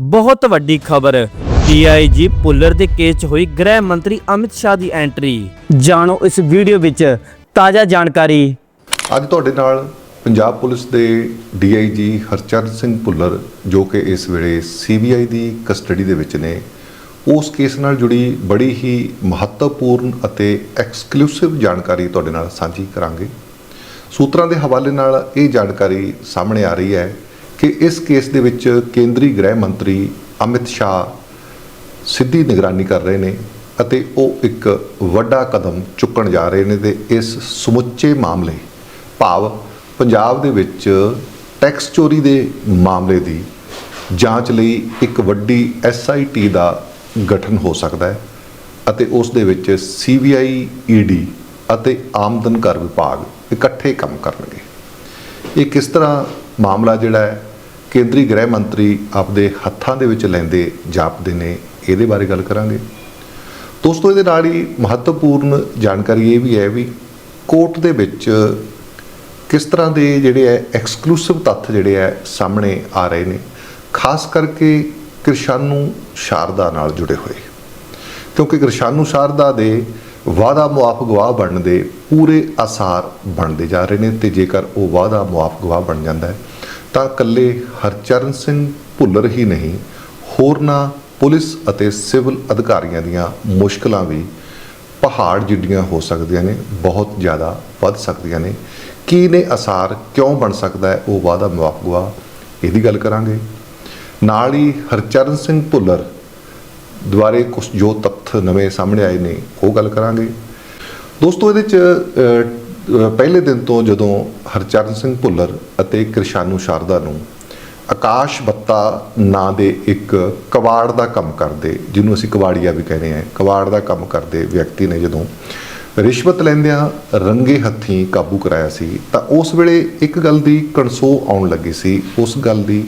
ਬਹੁਤ ਵੱਡੀ ਖਬਰ। ਡੀਆਈਜੀ ਪੁੱਲਰ ਦੇ ਕੇਸ 'ਚ ਹੋਈ ਗ੍ਰਹਿ ਮੰਤਰੀ ਅਮਿਤ ਸ਼ਾਹ ਦੀ ਐਂਟਰੀ। ਜਾਣੋ ਇਸ ਵੀਡੀਓ ਵਿੱਚ ਤਾਜ਼ਾ ਜਾਣਕਾਰੀ। ਅੱਜ ਤੁਹਾਡੇ ਨਾਲ ਪੰਜਾਬ ਪੁਲਿਸ ਦੇ ਡੀਆਈਜੀ ਹਰਚਰਨ ਸਿੰਘ ਭੁੱਲਰ ਜੋ ਕਿ ਇਸ ਵੇਲੇ ਸੀਬੀਆਈ ਦੀ ਕਸਟਡੀ ਦੇ ਵਿੱਚ ਨੇ, ਉਸ ਕੇਸ ਨਾਲ ਜੁੜੀ ਬੜੀ ਹੀ ਮਹੱਤਵਪੂਰਨ ਅਤੇ ਐਕਸਕਲੂਸਿਵ ਜਾਣਕਾਰੀ ਤੁਹਾਡੇ ਨਾਲ ਸਾਂਝੀ ਕਰਾਂਗੇ। ਸੂਤਰਾਂ ਦੇ ਹਵਾਲੇ ਨਾਲ ਇਹ ਜਾਣਕਾਰੀ ਸਾਹਮਣੇ ਆ ਰਹੀ ਹੈ ਕਿ ਇਸ ਕੇਸ ਦੇ ਵਿੱਚ ਕੇਂਦਰੀ ਗ੍ਰਹਿ ਮੰਤਰੀ ਅਮਿਤ ਸ਼ਾਹ ਸਿੱਧੀ ਨਿਗਰਾਨੀ ਕਰ ਰਹੇ ਨੇ ਅਤੇ ਉਹ ਇੱਕ ਵੱਡਾ ਕਦਮ ਚੁੱਕਣ ਜਾ ਰਹੇ ਨੇ ਤੇ ਇਸ ਸਮੁੱਚੇ ਮਾਮਲੇ, ਭਾਵ ਪੰਜਾਬ ਦੇ ਵਿੱਚ ਟੈਕਸ ਚੋਰੀ ਦੇ ਮਾਮਲੇ ਦੀ ਜਾਂਚ ਲਈ ਇੱਕ ਵੱਡੀ ਐਸਆਈਟੀ ਦਾ ਗਠਨ ਹੋ ਸਕਦਾ ਹੈ ਅਤੇ ਉਸ ਦੇ ਵਿੱਚ ਸੀਬੀਆਈ ਈਡੀ ਅਤੇ ਆਮਦਨ ਕਰ ਵਿਭਾਗ ਇਕੱਠੇ ਕੰਮ ਕਰਨਗੇ। ਇਹ ਕਿਸ ਤਰ੍ਹਾਂ ਮਾਮਲਾ ਜਿਹੜਾ ਹੈ ਕੇਂਦਰੀ ਗ੍ਰਹਿ ਮੰਤਰੀ ਆਪਦੇ ਹੱਥਾਂ ਦੇ ਵਿੱਚ ਲੈਂਦੇ ਜਾਪਦੇ ਨੇ, ਇਹਦੇ ਬਾਰੇ ਗੱਲ ਕਰਾਂਗੇ। ਦੋਸਤੋ, ਇਹਦੇ ਨਾਲ ਹੀ ਮਹੱਤਵਪੂਰਨ ਜਾਣਕਾਰੀ ਇਹ ਵੀ ਹੈ ਵੀ ਕੋਰਟ ਦੇ ਵਿੱਚ ਕਿਸ ਤਰ੍ਹਾਂ ਦੇ ਜਿਹੜੇ ਹੈ ਐਕਸਕਲੂਸਿਵ ਤੱਥ ਜਿਹੜੇ ਹੈ ਸਾਹਮਣੇ ਆ ਰਹੇ ਨੇ, ਖਾਸ ਕਰਕੇ ਕਿਰਸ਼ਾਨੂ ਸ਼ਾਰਦਾ ਨਾਲ ਜੁੜੇ ਹੋਏ। ਕਿਉਂਕਿ ਕਿਰਸ਼ਾਨੂ ਸ਼ਾਰਦਾ ਦੇ ਵਾਦਾ ਮੁਆਫ ਗਵਾਹ ਬਣਨ ਦੇ ਪੂਰੇ ਆਸਾਰ ਬਣਦੇ ਜਾ ਰਹੇ ਨੇ ਤੇ ਜੇਕਰ ਉਹ ਵਾਦਾ ਮੁਆਫ ਗਵਾਹ ਬਣ ਜਾਂਦਾ ਹੈ ਤਾਂ ਇਕੱਲੇ ਹਰਚਰਨ ਸਿੰਘ ਭੁੱਲਰ ਹੀ ਨਹੀਂ, ਹੋਰਨਾਂ ਪੁਲਿਸ ਅਤੇ ਸਿਵਲ ਅਧਿਕਾਰੀਆਂ ਦੀਆਂ ਮੁਸ਼ਕਲਾਂ ਵੀ ਪਹਾੜ ਜਿੱਡੀਆਂ ਹੋ ਸਕਦੀਆਂ ਨੇ, ਬਹੁਤ ਜ਼ਿਆਦਾ ਵੱਧ ਸਕਦੀਆਂ ਨੇ। ਕੀ ਨੇ ਅਸਾਰ ਕਿਉਂ ਬਣ ਸਕਦਾ ਹੈ? ਉਹ ਵਾਦਾ ਮੁਆਫ ਗਵਾਹ ਇਹਦੀ ਗੱਲ ਕਰਾਂਗੇ। ਨਾਲ ਹੀ ਹਰਚਰਨ ਸਿੰਘ ਭੁੱਲਰ ਦੁਆਰੇ ਕੁਝ ਜੋ ਤੱਥ ਨਵੇਂ ਸਾਹਮਣੇ ਆਏ ਨੇ, ਉਹ ਗੱਲ ਕਰਾਂਗੇ। ਦੋਸਤੋ, ਇਹਦੇ ਚ ਪਹਿਲੇ ਦਿਨ ਤੋਂ ਜਦੋਂ ਹਰਚਰਨ ਸਿੰਘ ਭੁੱਲਰ ਅਤੇ ਕਿਰਸ਼ਾਨੂ ਸ਼ਾਰਦਾ ਨੂੰ ਆਕਾਸ਼ ਬੱਤਾ ਨਾਂ ਦੇ ਇੱਕ ਕਵਾੜ ਦਾ ਕੰਮ ਕਰਦੇ, ਜਿਹਨੂੰ ਅਸੀਂ ਕਵਾੜੀਆ ਵੀ ਕਹਿੰਦੇ ਆ ਕਵਾੜ ਦਾ ਕੰਮ ਕਰਦੇ ਵਿਅਕਤੀ ਨੇ ਜਦੋਂ ਰਿਸ਼ਵਤ ਲੈਂਦਿਆਂ ਰੰਗੇ ਹੱਥੀਂ ਕਾਬੂ ਕਰਾਇਆ ਸੀ, ਤਾਂ ਉਸ ਵੇਲੇ ਇੱਕ ਗੱਲ ਦੀ ਕਣਸੋ ਆਉਣ ਲੱਗੀ ਸੀ, ਉਸ ਗੱਲ ਦੀ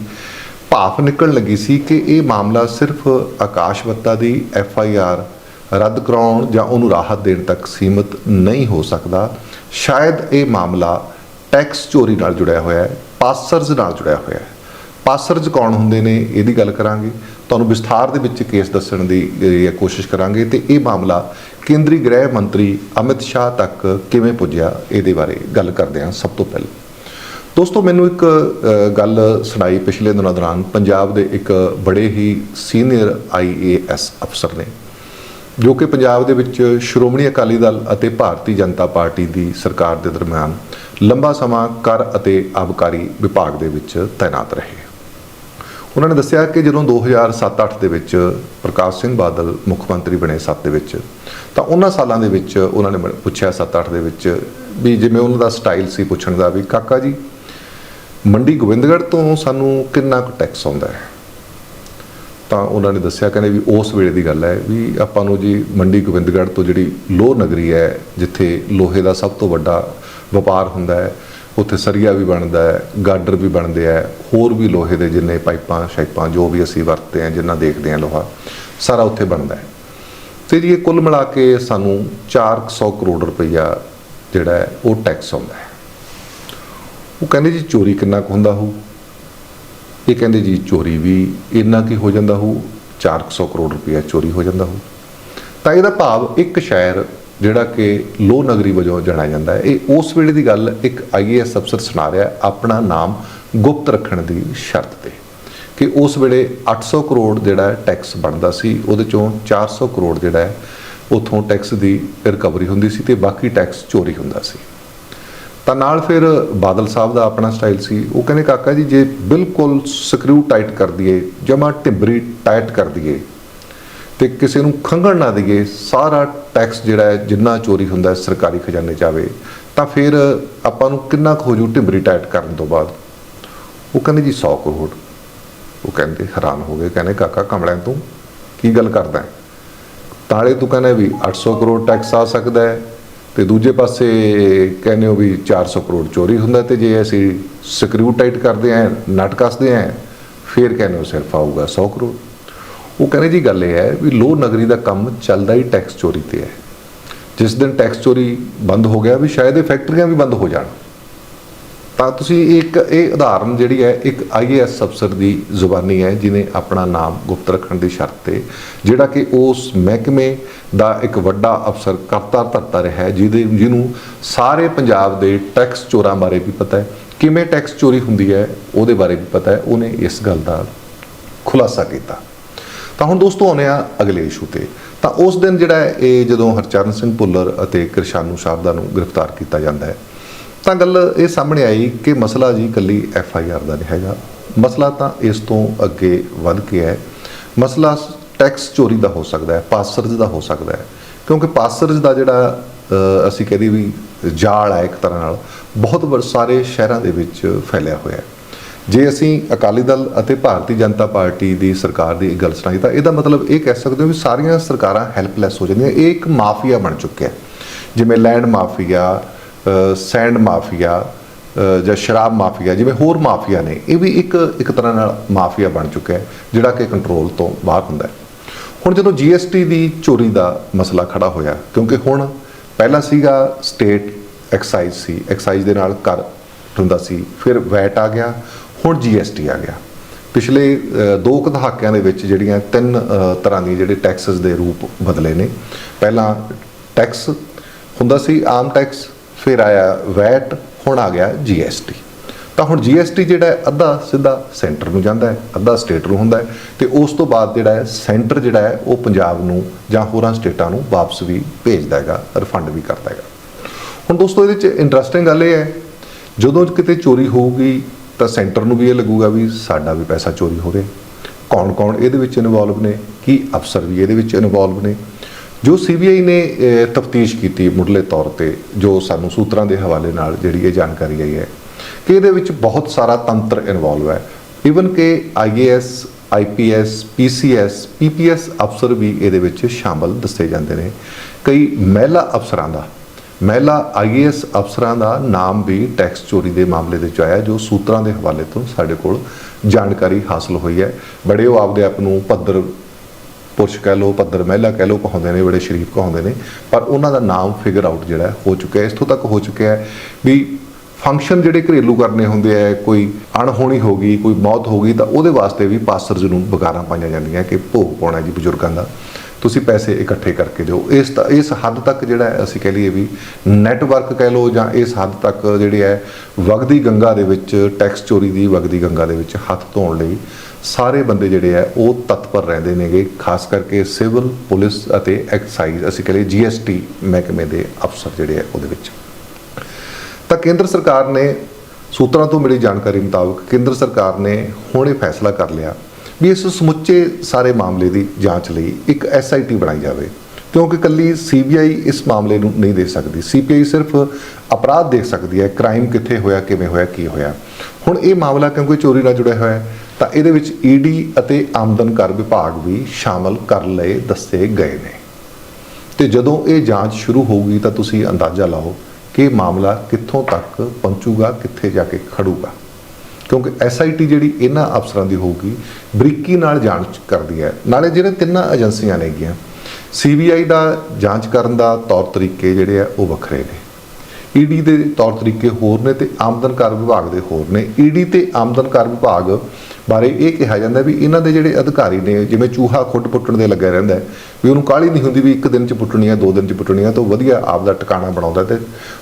ਭਾਫ ਨਿਕਲਣ ਲੱਗੀ ਸੀ ਕਿ ਇਹ ਮਾਮਲਾ ਸਿਰਫ ਆਕਾਸ਼ ਬੱਤਾ ਦੀ ਐਫ ਆਈ ਆਰ ਰੱਦ ਕਰਾਉਣ ਜਾਂ ਉਹਨੂੰ ਰਾਹਤ ਦੇਣ ਤੱਕ ਸੀਮਿਤ ਨਹੀਂ ਹੋ ਸਕਦਾ। ਸ਼ਾਇਦ ਇਹ ਮਾਮਲਾ ਟੈਕਸ ਚੋਰੀ ਨਾਲ ਜੁੜਿਆ ਹੋਇਆ ਹੈ, ਪਾਸਰਜ਼ ਨਾਲ ਜੁੜਿਆ ਹੋਇਆ ਹੈ। ਪਾਸਰਜ਼ ਕੌਣ ਹੁੰਦੇ ਨੇ, ਇਹਦੀ ਗੱਲ ਕਰਾਂਗੇ। ਤੁਹਾਨੂੰ ਵਿਸਥਾਰ ਦੇ ਵਿੱਚ ਕੇਸ ਦੱਸਣ ਦੀ ਹੈ ਕੋਸ਼ਿਸ਼ ਕਰਾਂਗੇ ਤੇ ਇਹ ਮਾਮਲਾ ਕੇਂਦਰੀ ਗ੍ਰਹਿ ਮੰਤਰੀ ਅਮਿਤ ਸ਼ਾਹ ਤੱਕ ਕਿਵੇਂ ਪੁੱਜਿਆ, ਇਹਦੇ ਬਾਰੇ ਗੱਲ ਕਰਦੇ ਹਾਂ ਸਭ ਤੋਂ ਪਹਿਲਾਂ। ਦੋਸਤੋ, ਮੈਨੂੰ ਇੱਕ ਗੱਲ ਸੁਣਾਈ ਪਿਛਲੇ ਦਿਨਾਂ ਦੌਰਾਨ ਪੰਜਾਬ ਦੇ ਇੱਕ ਬੜੇ ਹੀ ਸੀਨੀਅਰ ਆਈਏਐਸ ਅਫਸਰ ਨੇ। ਜੋ ਕਿ ਪੰਜਾਬ ਦੇ ਵਿੱਚ ਸ਼੍ਰੋਮਣੀ ਅਕਾਲੀ ਦਲ ਅਤੇ ਭਾਰਤੀ ਜਨਤਾ ਪਾਰਟੀ ਦੀ ਸਰਕਾਰ ਦੇ ਦਰਮਿਆਨ ਲੰਬਾ ਸਮਾਂ ਕਰ ਅਤੇ ਆਬਕਾਰੀ ਵਿਭਾਗ ਦੇ ਵਿੱਚ ਤਾਇਨਾਤ ਰਹੇ। ਉਹਨਾਂ ਨੇ ਦੱਸਿਆ ਕਿ ਜਦੋਂ 2007-8 ਦੇ ਵਿੱਚ ਪ੍ਰਕਾਸ਼ ਸਿੰਘ ਬਾਦਲ ਮੁੱਖ ਮੰਤਰੀ ਬਣੇ 7 ਦੇ ਵਿੱਚ, ਤਾਂ ਉਹਨਾਂ ਸਾਲਾਂ ਦੇ ਵਿੱਚ ਉਹਨਾਂ ਨੇ ਪੁੱਛਿਆ 7-8 ਦੇ ਵਿੱਚ ਵੀ ਜਿਵੇਂ ਉਹਨਾਂ ਦਾ ਸਟਾਈਲ ਸੀ ਪੁੱਛਣ ਦਾ ਵੀ, ਕਾਕਾ ਜੀ, ਮੰਡੀ ਗੋਬਿੰਦਗੜ੍ਹ ਤੋਂ ਸਾਨੂੰ ਕਿੰਨਾ ਕੁ ਟੈਕਸ ਆਉਂਦਾ ਹੈ? ਤਾਂ ਉਹਨਾਂ ਨੇ ਦੱਸਿਆ, ਕਹਿੰਦੇ ਵੀ ਉਸ ਵੇਲੇ ਦੀ ਗੱਲ ਹੈ ਵੀ ਆਪਾਂ ਨੂੰ ਜੀ ਮੰਡੀ ਗੋਬਿੰਦਗੜ੍ਹ ਤੋਂ ਜਿਹੜੀ ਲੋਹ ਨਗਰੀ ਹੈ, ਜਿੱਥੇ ਲੋਹੇ ਦਾ ਸਭ ਤੋਂ ਵੱਡਾ ਵਪਾਰ ਹੁੰਦਾ ਹੈ, ਉੱਥੇ ਸਰੀਆ ਵੀ ਬਣਦਾ ਹੈ, ਗਾਡਰ ਵੀ ਬਣਦੇ ਆ ਹੋਰ ਵੀ ਲੋਹੇ ਦੇ ਜਿੰਨੇ ਪਾਈਪਾਂ, ਸ਼ਾਈਪਾਂ, ਜੋ ਵੀ ਅਸੀਂ ਵਰਤਦੇ ਆ ਜਿੰਨਾ ਦੇਖਦੇ ਆ ਲੋਹਾ, ਸਾਰਾ ਉੱਥੇ ਬਣਦਾ ਹੈ। ਤੇ ਜੀ ਇਹ ਕੁੱਲ ਮਿਲਾ ਕੇ ਸਾਨੂੰ 400 ਕਰੋੜ ਰੁਪਈਆ ਜਿਹੜਾ ਉਹ ਟੈਕਸ ਆਉਂਦਾ ਹੈ। ਉਹ ਕਹਿੰਦੇ ਜੀ ਚੋਰੀ ਕਿੰਨਾ ਕੁ ਹੁੰਦਾ ਹੋਊ? ਇਹ ਕਹਿੰਦੇ ਜੀ ਚੋਰੀ ਵੀ ਇੰਨਾ ਕੀ ਹੋ ਜਾਂਦਾ ਹੋਊ? 400 ਕਰੋੜ ਰੁਪਇਆ ਚੋਰੀ ਹੋ ਜਾਂਦਾ ਹੋਊ। ਤਾਂ ਇਹਦਾ ਭਾਵ ਇੱਕ ਸ਼ਹਿਰ ਜਿਹੜਾ ਕਿ ਲੋ ਨਗਰੀ ਵਜੋਂ ਜਾਣਿਆ ਜਾਂਦਾ ਹੈ। ਇਹ ਉਸ ਵੇਲੇ ਦੀ ਗੱਲ ਇੱਕ ਆਈਏਐਸ ਅਫਸਰ ਸੁਣਾ ਰਿਹਾ ਆਪਣਾ ਨਾਮ ਗੁਪਤ ਰੱਖਣ ਦੀ ਸ਼ਰਤ ਤੇ ਕਿ ਉਸ ਵੇਲੇ 800 ਕਰੋੜ ਜਿਹੜਾ ਟੈਕਸ ਬਣਦਾ ਸੀ, ਉਹਦੇ ਚੋਂ 400 ਕਰੋੜ ਜਿਹੜਾ ਹੈ, ਉਥੋਂ ਟੈਕਸ ਦੀ ਰਿਕਵਰੀ ਹੁੰਦੀ ਸੀ ਤੇ ਬਾਕੀ ਟੈਕਸ ਚੋਰੀ ਹੁੰਦਾ ਸੀ। ਤਾਂ ਨਾਲ ਫਿਰ ਬਾਦਲ ਸਾਹਿਬ ਦਾ ਆਪਣਾ ਸਟਾਈਲ ਸੀ। ਉਹ ਕਹਿੰਦੇ, ਕਾਕਾ ਜੀ, ਜੇ ਬਿਲਕੁਲ ਸਕਰੂ ਟਾਈਟ ਕਰ ਦਈਏ, ਜਮਾ ਟਿੰਬਰੀ ਟਾਈਟ ਕਰ ਦਈਏ ਤੇ ਕਿਸੇ ਨੂੰ ਖੰਗਣ ਨਾ ਦਈਏ, ਸਾਰਾ ਟੈਕਸ ਜਿਹੜਾ ਹੈ, ਜਿੰਨਾ ਚੋਰੀ ਹੁੰਦਾ ਸਰਕਾਰੀ ਖਜ਼ਾਨੇ 'ਚ ਆਵੇ, ਤਾਂ ਫਿਰ ਆਪਾਂ ਨੂੰ ਕਿੰਨਾ ਕੁ ਹੋ ਜੂ ਟਿੰਬਰੀ ਟਾਈਟ ਕਰਨ ਤੋਂ ਬਾਅਦ? ਉਹ ਕਹਿੰਦੇ, ਜੀ 100 ਕਰੋੜ। ਉਹ ਕਹਿੰਦੇ, ਹੈਰਾਨ ਹੋ ਗਏ, ਕਹਿੰਦੇ, ਕਾਕਾ, ਕਮਲਿਆਂ ਤੂੰ ਕੀ ਗੱਲ ਕਰਦਾ ਹੈ? ਤਾਲੇ ਤੂੰ ਕਹਿੰਦਾ ਵੀ 800 ਕਰੋੜ ਟੈਕਸ ਆ ਸਕਦਾ ਹੈ ਤੇ ਦੂਜੇ ਪਾਸੇ ਕਹਿੰਦੇ ਹੋ ਵੀ 400 ਕਰੋੜ ਚੋਰੀ ਹੁੰਦਾ ਤੇ ਜੇ ਅਸੀਂ ਸਕਰੂ ਟਾਈਟ ਕਰਦੇ ਆਂ, ਨਟ ਕੱਸਦੇ ਆਂ, ਫਿਰ ਕਹਿੰਦੇ ਹੋ ਸਿਰਫ ਆਊਗਾ 100 ਕਰੋੜ। ਉਹ ਕਹਿੰਦੇ ਜੀ ਗੱਲ ਇਹ ਹੈ ਵੀ ਲੋ ਨਗਰੀ ਦਾ ਕੰਮ ਚੱਲਦਾ ਹੀ ਟੈਕਸ ਚੋਰੀ ਤੇ ਹੈ। ਜਿਸ ਦਿਨ ਟੈਕਸ ਚੋਰੀ ਬੰਦ ਹੋ ਗਿਆ ਵੀ ਸ਼ਾਇਦ ਇਹ ਫੈਕਟਰੀਆਂ ਵੀ ਬੰਦ ਹੋ ਜਾਣ। ਤਾਂ ਤੁਸੀਂ ਇੱਕ, ਇਹ ਉਦਾਹਰਨ ਜਿਹੜੀ ਹੈ, ਇੱਕ ਆਈਏਐਸ ਅਫਸਰ ਦੀ ਜ਼ੁਬਾਨੀ ਹੈ ਜਿਨੇ ਆਪਣਾ ਨਾਮ ਗੁਪਤ ਰੱਖਣ ਦੀ ਸ਼ਰਤ ਤੇ, ਜਿਹੜਾ ਕਿ ਉਸ ਮਹਿਕਮੇ ਦਾ ਇੱਕ ਵੱਡਾ ਅਫਸਰ ਕਰਤਾ ਧਰਤਾ ਰਿਹਾ ਹੈ, ਜਿਹਦੇ, ਜਿਹਨੂੰ ਸਾਰੇ ਪੰਜਾਬ ਦੇ ਟੈਕਸ ਚੋਰਾਂ ਬਾਰੇ ਵੀ ਪਤਾ ਹੈ। ਕਿਵੇਂ ਟੈਕਸ ਚੋਰੀ ਹੁੰਦੀ ਹੈ, ਉਹਦੇ ਬਾਰੇ ਵੀ ਪਤਾ ਹੈ। ਉਹਨੇ ਇਸ ਗੱਲ ਦਾ ਖੁਲਾਸਾ ਕੀਤਾ। ਤਾਂ ਹੁਣ ਦੋਸਤੋ, ਆਉਂਦੇ ਆ ਅਗਲੇ ਇਸ਼ੂ ਤੇ। ਤਾਂ ਉਸ ਦਿਨ ਜਿਹੜਾ ਇਹ ਜਦੋਂ ਹਰਚਰਨ ਸਿੰਘ ਭੁੱਲਰ ਅਤੇ ਕਿਰਸ਼ਾਨੂ ਸ਼ਾਰਦਾ ਨੂੰ ਗ੍ਰਿਫਤਾਰ ਕੀਤਾ ਜਾਂਦਾ ਹੈ ਤਾਂ ਗੱਲ ਇਹ ਸਾਹਮਣੇ ਆਈ ਕਿ ਮਸਲਾ ਜੀ ਕੱਲੀ ਐਫ ਆਈ ਆਰ ਦਾ ਨਹੀਂ ਹੈਗਾ। ਮਸਲਾ ਤਾਂ ਇਸ ਤੋਂ ਅੱਗੇ ਵੱਧ ਕੇ ਹੈ। ਮਸਲਾ ਟੈਕਸ ਚੋਰੀ ਦਾ ਹੋ ਸਕਦਾ ਹੈ ਪਾਸਰਜ ਦਾ ਹੋ ਸਕਦਾ ਹੈ। ਕਿਉਂਕਿ ਪਾਸਰਜ ਦਾ ਜਿਹੜਾ ਅ, ਅਸੀਂ ਕਹਿੰਦੇ ਵੀ ਜਾਲ ਹੈ ਇੱਕ ਤਰ੍ਹਾਂ ਨਾਲ ਬਹੁਤ ਵ- ਸਾਰੇ ਸ਼ਹਿਰਾਂ ਦੇ ਵਿੱਚ ਫੈਲਿਆ ਹੋਇਆ ਹੈ। ਜੇ ਅਸੀਂ ਅਕਾਲੀ ਦਲ ਅਤੇ ਭਾਰਤੀ ਜਨਤਾ ਪਾਰਟੀ ਦੀ ਸਰਕਾਰ ਦੀ ਗੱਲ ਸੁਣਾਈ ਤਾਂ ਇਹਦਾ ਮਤਲਬ ਇਹ ਕਹਿ ਸਕਦੇ ਹੋ ਵੀ ਸਾਰੀਆਂ ਸਰਕਾਰਾਂ ਹੈਲਪਲੈਸ ਹੋ ਜਾਂਦੀਆਂ। ਇਹ ਇੱਕ ਮਾਫੀਆ ਬਣ ਚੁੱਕਿਆ ਹੈ। ਜਿਵੇਂ ਲੈਂਡ ਮਾਫੀਆ ਸੈਂਡ ਮਾਫੀਆ ਜਾਂ ਸ਼ਰਾਬ ਮਾਫੀਆ, ਜਿਵੇਂ ਹੋਰ ਮਾਫੀਆ ਨੇ, ਇਹ ਵੀ ਇੱਕ ਇੱਕ ਤਰ੍ਹਾਂ ਨਾਲ ਮਾਫੀਆ ਬਣ ਚੁੱਕਾ ਹੈ, ਜਿਹੜਾ ਕਿ ਕੰਟਰੋਲ ਤੋਂ ਬਾਹਰ ਹੁੰਦਾ ਹੈ। ਹੁਣ ਜਦੋਂ GST ਦੀ ਚੋਰੀ ਦਾ ਮਸਲਾ ਖੜਾ ਹੋਇਆ, ਕਿਉਂਕਿ ਹੁਣ ਪਹਿਲਾਂ ਸੀਗਾ ਸਟੇਟ ਐਕਸਾਈਜ਼ ਸੀ ਐਕਸਾਈਜ਼ ਦੇ ਨਾਲ ਕਰ ਹੁੰਦਾ ਸੀ, ਫਿਰ ਵੈਟ ਆ ਗਿਆ, ਹੁਣ GST ਆ ਗਿਆ। ਪਿਛਲੇ ਦੋ ਕੁ ਦਹਾਕਿਆਂ ਦੇ ਵਿੱਚ ਜਿਹੜੀਆਂ ਤਿੰਨ ਤਰ੍ਹਾਂ ਦੀ ਜਿਹੜੇ ਟੈਕਸਸ ਦੇ ਰੂਪ ਬਦਲੇ ਨੇ, ਪਹਿਲਾਂ ਟੈਕਸ ਹੁੰਦਾ ਸੀ, ਆਮ ਟੈਕਸ ਫਿਰ ਆਇਆ ਵੈਟ, ਹੁਣ ਆ ਗਿਆ GST ਤਾਂ ਹੁਣ GST ਜਿਹੜਾ ਅੱਧਾ ਸਿੱਧਾ ਸੈਂਟਰ ਨੂੰ ਜਾਂਦਾ ਹੈ, ਅੱਧਾ ਸਟੇਟ ਨੂੰ ਹੁੰਦਾ ਹੈ, ਤੇ ਉਸ ਤੋਂ ਬਾਅਦ ਜਿਹੜਾ ਹੈ, ਸੈਂਟਰ ਜਿਹੜਾ ਹੈ, ਉਹ ਪੰਜਾਬ ਨੂੰ ਜਾਂ ਹੋਰਾਂ ਸਟੇਟਾਂ ਨੂੰ ਵਾਪਸ ਵੀ ਭੇਜਦਾ ਹੈਗਾ ਰਿਫੰਡ ਵੀ ਕਰਦਾ ਹੈਗਾ। ਹੁਣ ਦੋਸਤੋ, ਇਹਦੇ ਵਿੱਚ ਇੰਟਰਸਟਿੰਗ ਗੱਲ ਇਹ ਹੈ, ਜਦੋਂ ਕਿਤੇ ਚੋਰੀ ਹੋਊਗੀ, ਤਾਂ ਸੈਂਟਰ ਨੂੰ ਵੀ ਇਹ ਲੱਗੂਗਾ ਵੀ ਸਾਡਾ ਵੀ ਪੈਸਾ ਚੋਰੀ ਹੋ ਰਿਹਾ। ਕੌਣ-ਕੌਣ ਇਹਦੇ ਵਿੱਚ ਇਨਵੋਲਵ ਨੇ, ਕੀ ਅਫਸਰ ਵੀ ਇਹਦੇ ਵਿੱਚ ਇਨਵੋਲਵ ਨੇ? ਜੋ ਸੀਬੀਆਈ ਨੇ ਤਫਤੀਸ਼ ਕੀਤੀ ਮੁੱਢਲੇ ਤੌਰ ਤੇ, ਜੋ ਸਾਨੂੰ ਸੂਤਰਾਂ ਦੇ ਹਵਾਲੇ ਨਾਲ ਜਿਹੜੀ ਇਹ ਜਾਣਕਾਰੀ ਆਈ ਹੈ, ਕਿ ਇਹਦੇ ਵਿੱਚ ਬਹੁਤ ਸਾਰਾ ਤੰਤਰ ਇਨਵੋਲਵ ਹੈ। ਈਵਨ ਕਿ ਆਈਏਐਸ ਆਈਪੀਐਸ ਪੀਸੀਐਸ ਪੀਪੀਐਸ ਅਫਸਰ ਵੀ ਇਹਦੇ ਵਿੱਚ ਸ਼ਾਮਲ ਦੱਸੇ ਜਾਂਦੇ ਨੇ। ਕਈ ਮਹਿਲਾ ਅਫਸਰਾਂ ਦਾ, ਮਹਿਲਾ ਆਈਏਐਸ ਅਫਸਰਾਂ ਦਾ ਨਾਮ ਵੀ ਟੈਕਸ ਚੋਰੀ ਦੇ ਮਾਮਲੇ ਦੇ ਵਿੱਚ ਆਇਆ, ਜੋ ਸੂਤਰਾਂ ਦੇ ਹਵਾਲੇ ਤੋਂ ਸਾਡੇ ਕੋਲ ਜਾਣਕਾਰੀ ਹਾਸਲ ਹੋਈ ਹੈ। ਬੜੇ ਉਹ ਆਪਦੇ ਆਪ ਨੂੰ ਪੱਧਰ ਪੁਰਸ਼ ਕਹਿ ਲਓ, ਪੱਧਰ ਮਹਿਲਾ ਕਹਿ ਲਓ, ਕਹਾਉਂਦੇ ਨੇ, ਬੜੇ ਸ਼ਰੀਫ ਕਹਾਉਂਦੇ ਨੇ, ਪਰ ਉਹਨਾਂ ਦਾ ਨਾਮ ਫਿਗਰ ਆਊਟ ਜਿਹੜਾ ਹੋ ਚੁੱਕਿਆ ਹੈ, ਇਸ ਤੋਂ ਤੱਕ ਹੋ ਚੁੱਕਿਆ ਵੀ ਫੰਕਸ਼ਨ ਜਿਹੜੇ ਘਰੇਲੂ ਕਰਨੇ ਹੁੰਦੇ ਆ, ਕੋਈ ਅਣਹੋਣੀ ਹੋ ਗਈ, ਕੋਈ ਮੌਤ ਹੋ ਗਈ, ਤਾਂ ਉਹਦੇ ਵਾਸਤੇ ਵੀ ਪਾਸਰਜ ਨੂੰ ਬਗਾਰਾਂ ਪਾਈਆਂ ਜਾਂਦੀਆਂ ਕਿ ਭੋਗ ਪਾਉਣਾ ਜੀ ਬਜ਼ੁਰਗਾਂ ਦਾ। ਤੁਸੀਂ ਪੈਸੇ ਇਕੱਠੇ ਕਰਕੇ ਦਿਓ ਇਸ ਤ- ਇਸ ਹੱਦ ਤੱਕ ਜਿਹੜਾ ਅਸੀਂ ਕਹਿ ਲਈਏ ਵੀ ਨੈਟਵਰਕ ਕਹਿ ਲਓ ਜਾਂ ਇਸ ਹੱਦ ਤੱਕ ਜਿਹੜੇ ਹੈ, ਵਗਦੀ ਗੰਗਾ ਦੇ ਵਿੱਚ ਟੈਕਸ ਚੋਰੀ ਦੀ ਵਗਦੀ ਗੰਗਾ ਦੇ ਵਿੱਚ ਹੱਥ ਧੋਣ ਲਈ ਸਾਰੇ ਬੰਦੇ ਜਿਹੜੇ ਆ ਉਹ ਤਤਪਰ ਰਹਿੰਦੇ ਨੇਗੇ, ਖਾਸ ਕਰਕੇ ਸਿਵਲ, ਪੁਲਿਸ ਅਤੇ ਐਕਸਾਈਜ਼, ਅਸੀਂ ਕਹ ਲਈਏ ਜੀਐਸਟੀ ਮਹਿਕਮੇ ਦੇ ਅਫਸਰ ਜਿਹੜੇ ਆ ਉਹਦੇ ਵਿੱਚ। ਤਾਂ ਕੇਂਦਰ ਸਰਕਾਰ ਨੇ ਸੂਤਰਾਂ ਤੋਂ ਮਿਲੀ ਜਾਣਕਾਰੀ ਮੁਤਾਬਕ ਕੇਂਦਰ ਸਰਕਾਰ ਨੇ ਹੁਣ ਇਹ ਫੈਸਲਾ ਕਰ ਲਿਆ ਵੀ ਇਸ ਸਮੁੱਚੇ ਸਾਰੇ ਮਾਮਲੇ ਦੀ ਜਾਂਚ ਲਈ ਇੱਕ ਐਸਆਈਟੀ ਬਣਾਈ ਜਾਵੇ, ਕਿਉਂਕਿ ਕੱਲੀ ਸੀਬੀਆਈ ਇਸ ਮਾਮਲੇ ਨੂੰ ਨਹੀਂ ਦੇ ਸਕਦੀ। ਸੀਬੀਆਈ ਸਿਰਫ ਅਪਰਾਧ ਦੇਖ ਸਕਦੀ ਹੈ ਕ੍ਰਾਈਮ ਕਿੱਥੇ ਹੋਇਆ, ਕਿਵੇਂ ਹੋਇਆ, ਕੀ ਹੋਇਆ। ਹੁਣ ਇਹ ਮਾਮਲਾ ਕਿਉਂਕਿ ਚੋਰੀ ਨਾਲ ਜੁੜਿਆ ਹੋਇਆ ਹੈ ਤਾਂ ਇਹਦੇ ਵਿੱਚ ਈਡੀ ਅਤੇ ਆਮਦਨ ਕਰ ਵਿਭਾਗ ਵੀ ਸ਼ਾਮਲ ਕਰ ਲਏ, ਦੱਸੇ ਗਏ ਨੇ। ਤੇ ਜਦੋਂ ਇਹ ਜਾਂਚ ਸ਼ੁਰੂ ਹੋਊਗੀ ਤਾਂ ਤੁਸੀਂ ਅੰਦਾਜ਼ਾ ਲਾਓ ਕਿ ਮਾਮਲਾ ਕਿੱਥੋਂ ਤੱਕ ਪਹੁੰਚੂਗਾ, ਕਿੱਥੇ ਜਾ ਕੇ ਖੜੂਗਾ। ਕਿਉਂਕਿ ਐਸਆਈਟੀ ਜਿਹੜੀ ਇਹਨਾਂ ਅਫਸਰਾਂ ਦੀ ਹੋਊਗੀ, ਬਰੀਕੀ ਨਾਲ ਜਾਂਚ ਕਰਦੀ ਹੈ। ਨਾਲੇ ਜਿਹੜੇ ਤਿੰਨਾਂ ਏਜੰਸੀਆਂ ਨੇਗੀਆਂ ਸੀਬੀਆਈ ਦਾ ਜਾਂਚ ਕਰਨ ਦਾ ਤੌਰ ਤਰੀਕੇ ਜਿਹੜੇ ਆ, ਉਹ ਵੱਖਰੇ ਨੇ। ਈਡੀ ਦੇ ਤੌਰ ਤਰੀਕੇ ਹੋਰ ਨੇ ਤੇ ਆਮਦਨ ਕਰ ਵਿਭਾਗ ਦੇ ਹੋਰ ਨੇ। ਈਡੀ ਤੇ ਆਮਦਨ ਕਰ ਵਿਭਾਗ ਬਾਰੇ ਇਹ ਕਿਹਾ ਜਾਂਦਾ ਵੀ ਇਹਨਾਂ ਦੇ ਜਿਹੜੇ ਅਧਿਕਾਰੀ ਨੇ, ਜਿਵੇਂ ਚੂਹਾ ਖੁੱਡ ਪੁੱਟਣ ਦੇ ਲੱਗਿਆ ਰਹਿੰਦਾ ਵੀ ਉਹਨੂੰ ਕਾਹਲੀ ਨਹੀਂ ਹੁੰਦੀ ਵੀ ਇੱਕ ਦਿਨ ਚ ਪੁੱਟਣੀ ਹੈ ਦੋ ਦਿਨ ਚ ਪੁੱਟਣੀ ਹੈ ਤਾਂ ਉਹ ਵਧੀਆ ਆਪ ਦਾ ਟਿਕਾਣਾ ਬਣਾਉਂਦਾ ਤੇ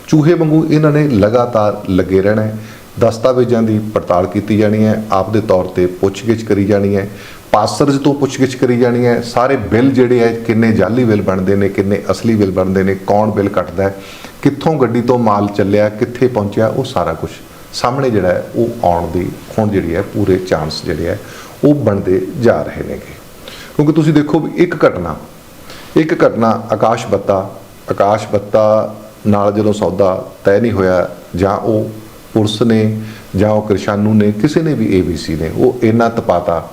ਚੂਹੇ ਵਾਂਗੂ ਇਹਨਾਂ ਨੇ ਲਗਾਤਾਰ ਲੱਗੇ ਰਹਿਣਾ ਹੈ। ਦਸਤਾਵੇਜ਼ਾਂ ਦੀ ਪੜਤਾਲ ਕੀਤੀ ਜਾਣੀ ਹੈ ਆਪ ਦੇ ਤੌਰ ਤੇ ਪੁੱਛਗਿੱਛ ਕਰੀ ਜਾਣੀ ਹੈ ਪਾਸਰਜ ਤੋਂ ਪੁੱਛਗਿੱਛ ਕਰੀ ਜਾਣੀ ਹੈ, ਸਾਰੇ ਬਿੱਲ ਜਿਹੜੇ ਹੈ, ਕਿੰਨੇ ਜਾਲੀ ਬਿੱਲ ਬਣਦੇ ਨੇ, ਕਿੰਨੇ ਅਸਲੀ ਬਿੱਲ ਬਣਦੇ ਨੇ, ਕੌਣ ਬਿੱਲ ਕੱਟਦਾ ਹੈ, ਕਿੱਥੋਂ ਗੱਡੀ ਤੋਂ ਮਾਲ ਚੱਲਿਆ, ਕਿੱਥੇ ਪਹੁੰਚਿਆ, ਉਹ ਸਾਰਾ ਕੁਝ ਸਾਹਮਣੇ ਜਿਹੜਾ ਉਹ ਆਉਣ ਦੀ ਹੁਣ ਜਿਹੜੀ ਹੈ, ਪੂਰੇ ਚਾਂਸ ਜਿਹੜੇ ਹੈ, ਉਹ ਬਣਦੇ ਜਾ ਰਹੇ ਨੇਗੇ। ਕਿਉਂਕਿ ਤੁਸੀਂ ਦੇਖੋ ਵੀ ਇੱਕ ਘਟਨਾ ਇੱਕ ਘਟਨਾ ਆਕਾਸ਼ ਬੱਤਾ ਆਕਾਸ਼ ਬੱਤਾ ਨਾਲ ਜਦੋਂ ਸੌਦਾ ਤੈਅ ਨਹੀਂ ਹੋਇਆ, ਜਾਂ ਉਹ ਪੁਲਿਸ ਨੇ, ਜਾਂ ਉਹ ਕਿਰਸ਼ਾਨੂ ਨੇ, ਕਿਸੇ ਨੇ ਵੀ ਏਬੀਸੀ ਨੇ, ਉਹ ਇੰਨਾ ਤਪਾਤਾ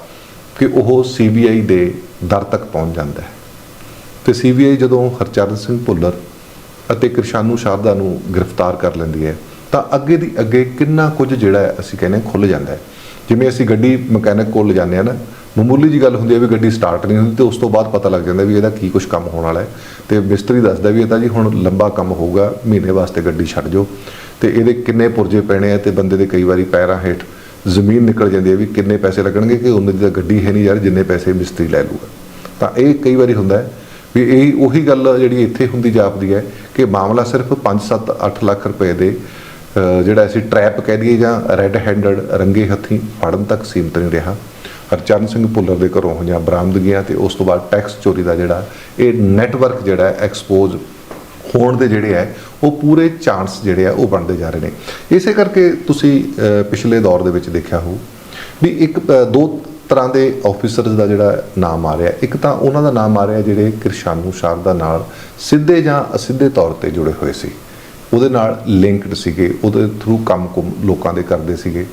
ਕਿ ਉਹ ਸੀਬੀਆਈ ਦੇ ਦਰ ਤੱਕ ਪਹੁੰਚ ਜਾਂਦਾ ਹੈ। ਤੇ ਸੀਬੀਆਈ ਜਦੋਂ ਹਰਚਰਨ ਸਿੰਘ ਭੁੱਲਰ ਅਤੇ ਕਿਰਸ਼ਾਨੂ ਸ਼ਾਰਦਾ ਨੂੰ ਗ੍ਰਿਫਤਾਰ ਕਰ ਲੈਂਦੀ ਹੈ ਤਾਂ ਅੱਗੇ ਦੀ ਅੱਗੇ ਕਿੰਨਾ ਕੁਝ ਜਿਹੜਾ ਅਸੀਂ ਕਹਿੰਦੇ ਹਾਂ ਖੁੱਲ ਜਾਂਦਾ ਹੈ। ਜਿਵੇਂ ਅਸੀਂ ਗੱਡੀ ਮਕੈਨਿਕ ਕੋਲ ਲਿਜਾਂਦੇ ਆ ਨਾ, ਮਾਮੂਲੀ ਜੀ ਗੱਲ ਹੁੰਦੀ ਹੈ ਵੀ ਗੱਡੀ ਸਟਾਰਟ ਨਹੀਂ ਹੁੰਦੀ ਤੇ ਉਸ ਤੋਂ ਬਾਅਦ ਪਤਾ ਲੱਗ ਜਾਂਦਾ ਵੀ ਇਹਦਾ ਕੀ ਕੁਝ ਕੰਮ ਹੋਣ ਵਾਲਾ ਹੈ। ਤੇ ਮਿਸਤਰੀ ਦੱਸਦਾ ਵੀ ਇਹ ਤਾਂ ਜੀ ਹੁਣ ਲੰਬਾ ਕੰਮ ਹੋਊਗਾ, ਮਹੀਨੇ ਵਾਸਤੇ ਗੱਡੀ ਛੱਡ ਜਾਓ। ਤੇ ਇਹਦੇ ਕਿੰਨੇ ਪੁਰਜੇ ਪੈਣੇ ਆ ਤੇ ਬੰਦੇ ਦੇ ਕਈ ਵਾਰੀ ਪੈਰਾਂ ਹੇਠ ਜ਼ਮੀਨ ਨਿਕਲ ਜਾਂਦੀ ਹੈ ਵੀ ਕਿੰਨੇ ਪੈਸੇ ਲੱਗਣਗੇ ਕਿ ਉਹਨਾਂ ਦੀ ਤਾਂ ਗੱਡੀ ਹੈ ਨਹੀਂ ਯਾਰ ਜਿੰਨੇ ਪੈਸੇ ਮਿਸਤਰੀ ਲੈ ਲੂਗਾ। ਤਾਂ ਇਹ ਕਈ ਵਾਰੀ ਹੁੰਦਾ ਹੈ ਵੀ ਇਹ ਉਹੀ ਗੱਲ ਜਿਹੜੀ ਇੱਥੇ ਹੁੰਦੀ ਜਾਪਦੀ ਹੈ ਕਿ ਮਾਮਲਾ ਸਿਰਫ 5 7 8 ਲੱਖ ਰੁਪਏ ਦੇ ਜਿਹੜਾ ਅਸੀਂ ਟਰੈਪ ਕਹਿ ਦਈਏ ਜਾਂ ਰੈੱਡ ਹੈਂਡਡ ਰੰਗੇ ਹੱਥੀਂ ਫੜਨ ਤੱਕ ਸੀਮਤ ਨਹੀਂ ਰਿਹਾ। ਹਰਚਰਨ ਸਿੰਘ ਭੁੱਲਰ ਦੇ ਘਰੋਂ ਹੋਈਆਂ ਬਰਾਮਦਗੀਆਂ ਤੇ ਉਸ ਤੋਂ ਬਾਅਦ ਟੈਕਸ ਚੋਰੀ ਦਾ ਜਿਹੜਾ ਇਹ ਨੈਟਵਰਕ ਜਿਹੜਾ ਐਕਸਪੋਜ਼ ਹੋਣ ਦੇ ਜਿਹੜੇ ਹੈ, ਉਹ ਪੂਰੇ ਚਾਂਸ ਜਿਹੜੇ ਆ ਉਹ ਬਣਦੇ ਜਾ ਰਹੇ ਨੇ। ਇਸੇ ਕਰਕੇ ਤੁਸੀਂ ਪਿਛਲੇ ਦੌਰ ਦੇ ਵਿੱਚ ਦੇਖਿਆ ਹੋ ਵੀ ਇੱਕ ਦੋ ਤਰ੍ਹਾਂ ਦੇ ਆਫੀਸਰਸ ਦਾ ਜਿਹੜਾ ਨਾਮ ਆ ਰਿਹਾ। ਇੱਕ ਤਾਂ ਉਹਨਾਂ ਦਾ ਨਾਮ ਆ ਰਿਹਾ ਜਿਹੜੇ ਕਿਰਸ਼ਾਨੂ ਸ਼ਾਰਦਾ ਨਾਲ ਸਿੱਧੇ ਜਾਂ ਅਸਿੱਧੇ ਤੌਰ ਤੇ ਜੁੜੇ ਹੋਏ ਸੀ। ਉਹਦੇ ਨਾਲ ਲਿੰਕਡ ਸੀਗੇ, ਉਹਦੇ ਥਰੂ ਕੰਮ ਕੁਮ ਲੋਕਾਂ ਦੇ ਕਰਦੇ ਸੀਗੇ।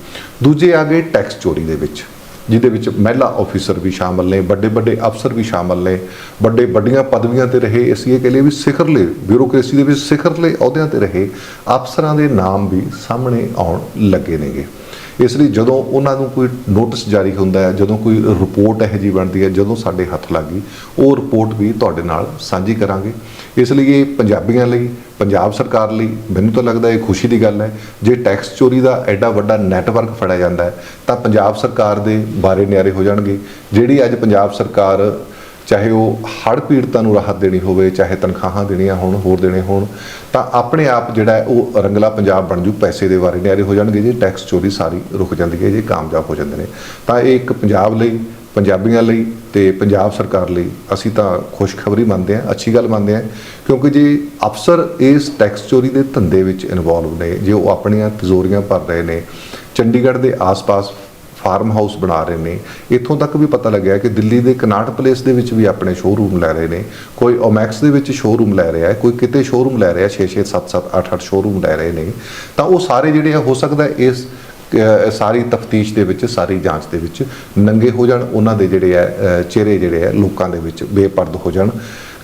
ਦੂਜੇ ਆ ਗਏ ਟੈਕਸ ਚੋਰੀ ਦੇ ਵਿੱਚ, ਜਿਹਦੇ ਵਿੱਚ ਮਹਿਲਾ ਆਫੀਸਰ ਵੀ ਸ਼ਾਮਲ ਨੇ, ਵੱਡੇ ਵੱਡੇ ਅਫਸਰ ਵੀ ਸ਼ਾਮਲ ਨੇ, ਵੱਡੇ ਵੱਡੀਆਂ ਪਦਵੀਆਂ ਤੇ ਰਹੇ, ਅਸੀਂ ਇਹ ਕਹ ਲਈਏ ਵੀ ਸਿਖਰਲੇ ਬਿਊਰੋਕ੍ਰੇਸੀ ਦੇ ਵਿੱਚ ਸਿਖਰਲੇ ਅਹੁਦਿਆਂ ਤੇ ਰਹੇ, ਅਫਸਰਾਂ ਦੇ ਨਾਮ ਵੀ ਸਾਹਮਣੇ ਆਉਣ ਲੱਗੇ ਨੇਗੇ। ਇਸ ਲਈ ਜਦੋਂ ਉਹਨਾਂ ਨੂੰ ਕੋਈ ਨੋਟਿਸ ਜਾਰੀ ਹੁੰਦਾ ਹੈ, ਜਦੋਂ ਕੋਈ ਰਿਪੋਰਟ ਇਹੋ ਜਿਹੀ ਬਣਦੀ ਹੈ, ਜਦੋਂ ਸਾਡੇ ਹੱਥ ਲੱਗੀ ਉਹ ਰਿਪੋਰਟ ਵੀ ਤੁਹਾਡੇ ਨਾਲ ਸਾਂਝੀ ਕਰਾਂਗੇ। ਇਸ ਲਈ ਇਹ ਪੰਜਾਬੀਆਂ ਲਈ, ਪੰਜਾਬ ਸਰਕਾਰ ਲਈ ਮੈਨੂੰ ਤਾਂ ਲੱਗਦਾ ਇਹ ਖੁਸ਼ੀ ਦੀ ਗੱਲ ਹੈ, ਜੇ ਟੈਕਸ ਚੋਰੀ ਦਾ ਐਡਾ ਵੱਡਾ ਨੈਟਵਰਕ ਫੜਿਆ ਜਾਂਦਾ ਹੈ, ਤਾਂ ਪੰਜਾਬ ਸਰਕਾਰ ਦੇ ਬਾਰੇ ਨਿਆਰੇ ਹੋ ਜਾਣਗੇ। ਜਿਹੜੀ ਅੱਜ ਪੰਜਾਬ ਸਰਕਾਰ ਚਾਹੇ ਉਹ ਹੜ੍ਹ ਪੀੜਤਾਂ ਨੂੰ ਰਾਹਤ ਦੇਣੀ ਹੋਵੇ, ਚਾਹੇ ਤਨਖਾਹਾਂ ਦੇਣੀਆਂ ਹੋਣ, ਹੋਰ ਦੇਣੇ ਹੋਣ, ਤਾਂ ਆਪਣੇ ਆਪ ਜਿਹੜਾ ਉਹ ਰੰਗਲਾ ਪੰਜਾਬ ਬਣ ਜੂ, ਪੈਸੇ ਦੇ ਵਾਰੇ ਨਿਆਰੇ ਹੋ ਜਾਣਗੇ ਜੇ, ਟੈਕਸ ਚੋਰੀ ਸਾਰੀ ਰੁਕ ਜਾਂਦੀ ਹੈ ਜੇ, ਕਾਮਯਾਬ ਹੋ ਜਾਂਦੇ ਨੇ। ਤਾਂ ਇਹ ਇੱਕ ਪੰਜਾਬ ਲਈ, ਪੰਜਾਬੀਆਂ ਲਈ ਤੇ ਪੰਜਾਬ ਸਰਕਾਰ ਲਈ ਅਸੀਂ ਤਾਂ ਖੁਸ਼ਖਬਰੀ ਮੰਨਦੇ ਹਾਂ, ਅੱਛੀ ਗੱਲ ਮੰਨਦੇ ਹਾਂ, ਕਿਉਂਕਿ ਜੇ ਅਫਸਰ ਇਸ ਟੈਕਸ ਚੋਰੀ ਦੇ ਧੰਦੇ ਵਿੱਚ ਇਨਵੋਲਵ ਨੇ, ਜੇ ਉਹ ਆਪਣੀਆਂ ਤਿਜੋਰੀਆਂ ਭਰ ਰਹੇ ਨੇ, ਚੰਡੀਗੜ੍ਹ ਦੇ ਆਸ-ਪਾਸ ਫਾਰਮ ਹਾਊਸ ਬਣਾ ਰਹੇ ਨੇ। ਇੱਥੋਂ ਤੱਕ ਵੀ ਪਤਾ ਲੱਗਿਆ ਕਿ ਦਿੱਲੀ ਦੇ ਕਨਾਟ ਪਲੇਸ ਦੇ ਵਿੱਚ ਵੀ ਆਪਣੇ ਸ਼ੋਰੂਮ ਲੈ ਰਹੇ ਨੇ। ਕੋਈ ਓਮੈਕਸ ਦੇ ਵਿੱਚ ਸ਼ੋਰੂਮ ਲੈ ਰਿਹਾ ਹੈ, ਕੋਈ ਕਿਤੇ ਸ਼ੋਰੂਮ ਲੈ ਰਿਹਾ 6 6 7 7 8 8 ਸ਼ੋਰੂਮ ਲੈ ਰਹੇ ਨੇ। ਤਾਂ ਉਹ ਸਾਰੇ ਜਿਹੜੇ ਆ, ਹੋ ਸਕਦਾ ਇਸ ਸਾਰੀ ਤਫਤੀਸ਼ ਦੇ ਵਿੱਚ, ਸਾਰੀ ਜਾਂਚ ਦੇ ਵਿੱਚ ਨੰਗੇ ਹੋ ਜਾਣ, ਉਹਨਾਂ ਦੇ ਜਿਹੜੇ ਹੈ ਚਿਹਰੇ ਜਿਹੜੇ ਹੈ ਲੋਕਾਂ ਦੇ ਵਿੱਚ ਬੇਪਰਦ ਹੋ ਜਾਣ।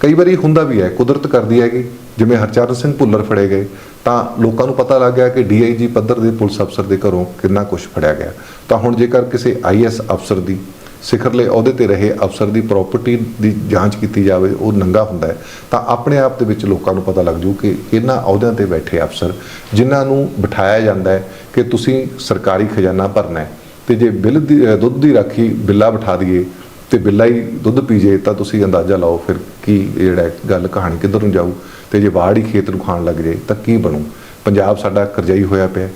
ਕਈ ਵਾਰੀ ਹੁੰਦਾ ਵੀ ਹੈ, ਕੁਦਰਤ ਕਰਦੀ ਹੈਗੀ। ਜਿਵੇਂ ਹਰਚਰਨ ਸਿੰਘ ਭੁੱਲਰ ਫੜੇ ਗਏ, ਤਾਂ ਲੋਕਾਂ ਨੂੰ ਪਤਾ ਲੱਗ ਗਿਆ ਕਿ ਡੀਆਈਜੀ ਪੱਧਰ ਦੇ ਪੁਲਿਸ ਅਫਸਰ ਦੇ ਘਰੋਂ ਕਿੰਨਾ ਕੁਝ ਫੜਿਆ ਗਿਆ। ਤਾਂ ਹੁਣ ਜੇਕਰ ਕਿਸੇ ਆਈਐਸ ਅਫਸਰ ਦੀ, ਸਿਖਰਲੇ ਅਹੁਦੇ ਤੇ ਰਹੇ ਅਫਸਰ ਦੀ ਪ੍ਰਾਪਰਟੀ ਦੀ ਜਾਂਚ ਕੀਤੀ ਜਾਵੇ, ਉਹ ਨੰਗਾ ਹੁੰਦਾ ਤਾਂ ਆਪਣੇ ਆਪ ਦੇ ਵਿੱਚ ਲੋਕਾਂ ਨੂੰ ਪਤਾ ਲੱਗ ਜੂ ਕਿ ਇਹਨਾਂ ਅਹੁਦਿਆਂ ਤੇ ਬੈਠੇ ਅਫਸਰ, ਜਿਨ੍ਹਾਂ ਨੂੰ ਬਿਠਾਇਆ ਜਾਂਦਾ ਹੈ ਕਿ ਤੁਸੀਂ ਸਰਕਾਰੀ ਖਜ਼ਾਨਾ ਭਰਨਾ ਹੈ। ਤੇ ਜੇ ਬਿੱਲ ਦੀ, ਦੁੱਧ ਦੀ ਰਾਖੀ ਬਿੱਲਾ ਬਿਠਾ ਦਈਏ ਤੇ ਬਿੱਲਾ ਹੀ ਦੁੱਧ ਪੀ ਜੇ, ਤਾਂ ਤੁਸੀਂ ਅੰਦਾਜ਼ਾ ਲਾਓ ਫਿਰ ਕੀ ਜਿਹੜਾ ਗੱਲ ਕਹਾਣੀ ਕਿੱਧਰ ਨੂੰ ਜਾਊ ਤੇ ਜੇ ਬਾੜ ਹੀ ਖੇਤ ਨੂੰ ਖਾਣ ਲੱਗ ਜੇ ਤਾਂ ਕੀ ਬਣੂ? ਪੰਜਾਬ ਸਾਡਾ ਕਰਜ਼ਾਈ ਹੋਇਆ ਪਿਆ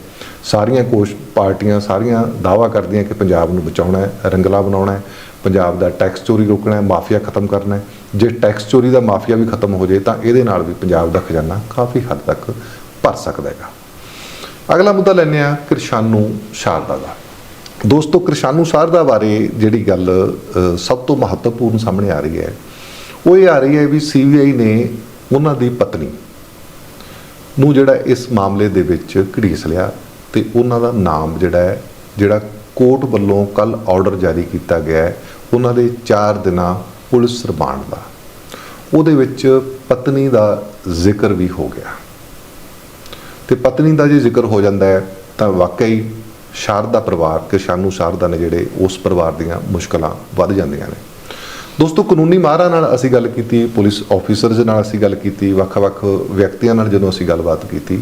ਸਾਰੀਆਂ ਕੋਸ਼ ਪਾਰਟੀਆਂ, ਸਾਰੀਆਂ ਦਾਵਾ ਕਰਦੀਆਂ ਕਿ ਪੰਜਾਬ ਨੂੰ ਬਚਾਉਣਾ ਹੈ, ਰੰਗਲਾ ਬਣਾਉਣਾ ਹੈ, ਪੰਜਾਬ ਦਾ ਟੈਕਸ ਚੋਰੀ ਰੋਕਣਾ ਹੈ, ਮਾਫੀਆ ਖਤਮ ਕਰਨਾ ਹੈ। ਜੇ ਟੈਕਸ ਚੋਰੀ ਦਾ ਮਾਫੀਆ ਵੀ ਖਤਮ ਹੋ ਜੇ ਤਾਂ ਇਹਦੇ ਨਾਲ ਵੀ ਪੰਜਾਬ ਦਾ ਖਜ਼ਾਨਾ ਕਾਫੀ ਹੱਦ ਤੱਕ ਭਰ ਸਕਦਾ ਹੈਗਾ। ਅਗਲਾ ਮੁੱਦਾ ਲੈਂਦੇ ਆ ਕਿਰਸ਼ਾਨੂ ਸ਼ਾਰਦਾ ਦਾ। ਦੋਸਤੋ, ਕਿਰਸ਼ਾਨੂ ਸ਼ਾਰਦਾ ਬਾਰੇ ਜਿਹੜੀ ਗੱਲ ਸਭ ਤੋਂ ਮਹੱਤਵਪੂਰਨ ਸਾਹਮਣੇ ਆ ਰਹੀ ਹੈ। ਉਹ ਇਹ ਆ ਰਹੀ ਹੈ ਵੀ ਸੀਬੀਆਈ ਨੇ ਉਹਨਾਂ ਦੀ ਪਤਨੀ ਨੂੰ ਜਿਹੜਾ ਇਸ ਮਾਮਲੇ ਦੇ ਵਿੱਚ ਘੜੀਸ ਲਿਆ ਤੇ ਉਹਨਾਂ ਦਾ ਨਾਮ ਜਿਹੜਾ ਹੈ, ਜਿਹੜਾ ਕੋਰਟ ਵੱਲੋਂ ਕੱਲ ਆਰਡਰ ਜਾਰੀ ਕੀਤਾ ਗਿਆ ਹੈ, ਉਹਨਾਂ ਦੇ 4 ਦਿਨਾਂ ਪੁਲਿਸ ਰਿਮਾਂਡ ਦਾ। ਉਹਦੇ ਵਿੱਚ ਪਤਨੀ ਦਾ ਜ਼ਿਕਰ ਵੀ ਹੋ ਗਿਆ। ਤੇ ਪਤਨੀ ਦਾ ਜੇ ਜ਼ਿਕਰ ਹੋ ਜਾਂਦਾ ਹੈ, ਤਾਂ ਵਾਕਈ ਸ਼ਾਰਦਾ ਪਰਿਵਾਰ, ਕਿਸ਼ਾਨੂ ਸ਼ਾਰਦਾ ਨੇ ਜਿਹੜੇ ਉਸ ਪਰਿਵਾਰ ਦੀਆਂ ਮੁਸ਼ਕਲਾਂ ਵੱਧ ਜਾਂਦੀਆਂ ਨੇ। ਦੋਸਤੋ, ਕਾਨੂੰਨੀ ਮਾਹਰਾਂ ਨਾਲ ਅਸੀਂ ਗੱਲ ਕੀਤੀ, ਪੁਲਿਸ ਆਫੀਸਰਸ ਨਾਲ ਅਸੀਂ ਗੱਲ ਕੀਤੀ, ਵੱਖ-ਵੱਖ ਵਿਅਕਤੀਆਂ ਨਾਲ ਜਦੋਂ ਅਸੀਂ ਗੱਲਬਾਤ ਕੀਤੀ,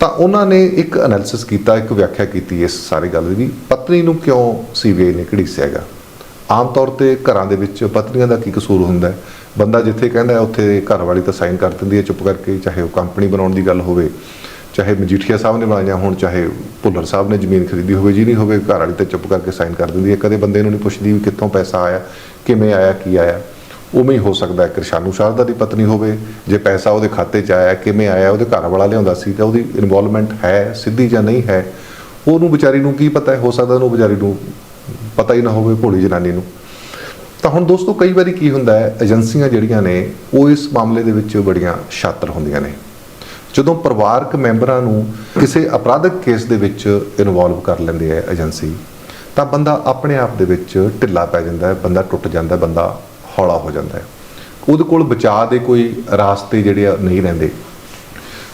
ਤਾਂ ਉਹਨਾਂ ਨੇ ਇੱਕ ਐਨਾਲਿਸਿਸ ਕੀਤਾ, ਇੱਕ ਵਿਆਖਿਆ ਕੀਤੀ ਇਸ ਸਾਰੀ ਗੱਲ ਦੀ ਵੀ, ਪਤਨੀ ਨੂੰ ਕਿਉਂ ਸੀਬੀਆਈ ਨੇ ਘੜੀਸਿਆ ਹੈਗਾ? ਆਮ ਤੌਰ ਤੇ ਘਰਾਂ ਦੇ ਵਿੱਚ ਪਤਨੀਆਂ ਦਾ ਕੀ ਕਸੂਰ ਹੁੰਦਾ ਬੰਦਾ ਜਿੱਥੇ ਕਹਿੰਦਾ ਉੱਥੇ ਘਰ ਵਾਲੀ ਤਾਂ ਸਾਈਨ ਕਰ ਦਿੰਦੀ ਹੈ ਚੁੱਪ ਕਰਕੇ, ਚਾਹੇ ਉਹ ਕੰਪਨੀ ਬਣਾਉਣ ਦੀ ਗੱਲ ਹੋਵੇ ਚਾਹੇ ਮਜੀਠੀਆ ਸਾਹਿਬ ਨੇ ਬਣਾਈਆਂ ਹੋਣ ਚਾਹੇ ਭੁੱਲਰ ਸਾਹਿਬ ਨੇ ਜ਼ਮੀਨ ਖਰੀਦੀ ਹੋਵੇ, ਜੀ ਨਹੀਂ ਹੋਵੇ, ਘਰ ਵਾਲੀ ਤੇ ਚੁੱਪ ਕਰਕੇ ਸਾਈਨ ਕਰ ਦਿੰਦੀ ਹੈ। ਕਦੇ ਬੰਦੇ ਨੂੰ ਨਹੀਂ ਪੁੱਛਦੀ ਵੀ ਕਿੱਥੋਂ ਪੈਸਾ ਆਇਆ, ਕਿਵੇਂ ਆਇਆ, ਕੀ ਆਇਆ। ਉਵੇਂ ਹੀ ਹੋ ਸਕਦਾ ਹੈ ਕਿਰਸ਼ਾਨੂ ਸ਼ਾਰਦਾ ਦੀ ਪਤਨੀ ਹੋਵੇ, ਜੇ ਪੈਸਾ ਉਹਦੇ ਖਾਤੇ 'ਚ ਆਇਆ, ਕਿਵੇਂ ਆਇਆ, ਉਹਦੇ ਘਰ ਵਾਲਾ ਲਿਆਉਂਦਾ ਸੀ, ਤਾਂ ਉਹਦੀ ਇਨਵੋਲਵਮੈਂਟ ਹੈ, ਸਿੱਧੀ ਜਾਂ ਨਹੀਂ ਹੈ। ਉਹਨੂੰ ਵਿਚਾਰੀ ਨੂੰ ਕੀ ਪਤਾ ਹੈ, ਹੋ ਸਕਦਾ ਉਹਨੂੰ ਵਿਚਾਰੀ ਨੂੰ ਪਤਾ ਹੀ ਨਾ ਹੋਵੇ, ਭੋਲੀ ਜਨਾਨੀ ਨੂੰ। ਤਾਂ ਹੁਣ ਦੋਸਤੋ, ਕਈ ਵਾਰੀ ਕੀ ਹੁੰਦਾ ਹੈ, ਏਜੰਸੀਆਂ ਜਿਹੜੀਆਂ ਨੇ, ਉਹ ਇਸ ਮਾਮਲੇ ਦੇ ਵਿੱਚ ਬੜੀਆਂ ਸ਼ਾਤਰ ਹੁੰਦੀਆਂ ਨੇ। ਜਦੋਂ ਪਰਿਵਾਰਕ ਮੈਂਬਰਾਂ ਨੂੰ ਕਿਸੇ ਅਪਰਾਧਿਕ ਕੇਸ ਦੇ ਵਿੱਚ ਇਨਵੋਲਵ ਕਰ ਲੈਂਦੇ ਆ ਏਜੰਸੀ ਤਾਂ ਬੰਦਾ ਆਪਣੇ ਆਪ ਦੇ ਵਿੱਚ ਢਿੱਲਾ ਪੈ ਜਾਂਦਾ ਹੈ, ਬੰਦਾ ਟੁੱਟ ਜਾਂਦਾ ਹੈ, ਬੰਦਾ ਹੌਲਾ ਹੋ ਜਾਂਦਾ ਹੈ। ਉਹਦੇ ਕੋਲ ਬਚਾਅ ਦੇ ਕੋਈ ਰਾਸਤੇ ਜਿਹੜੇ ਆ ਨਹੀਂ ਰਹਿੰਦੇ।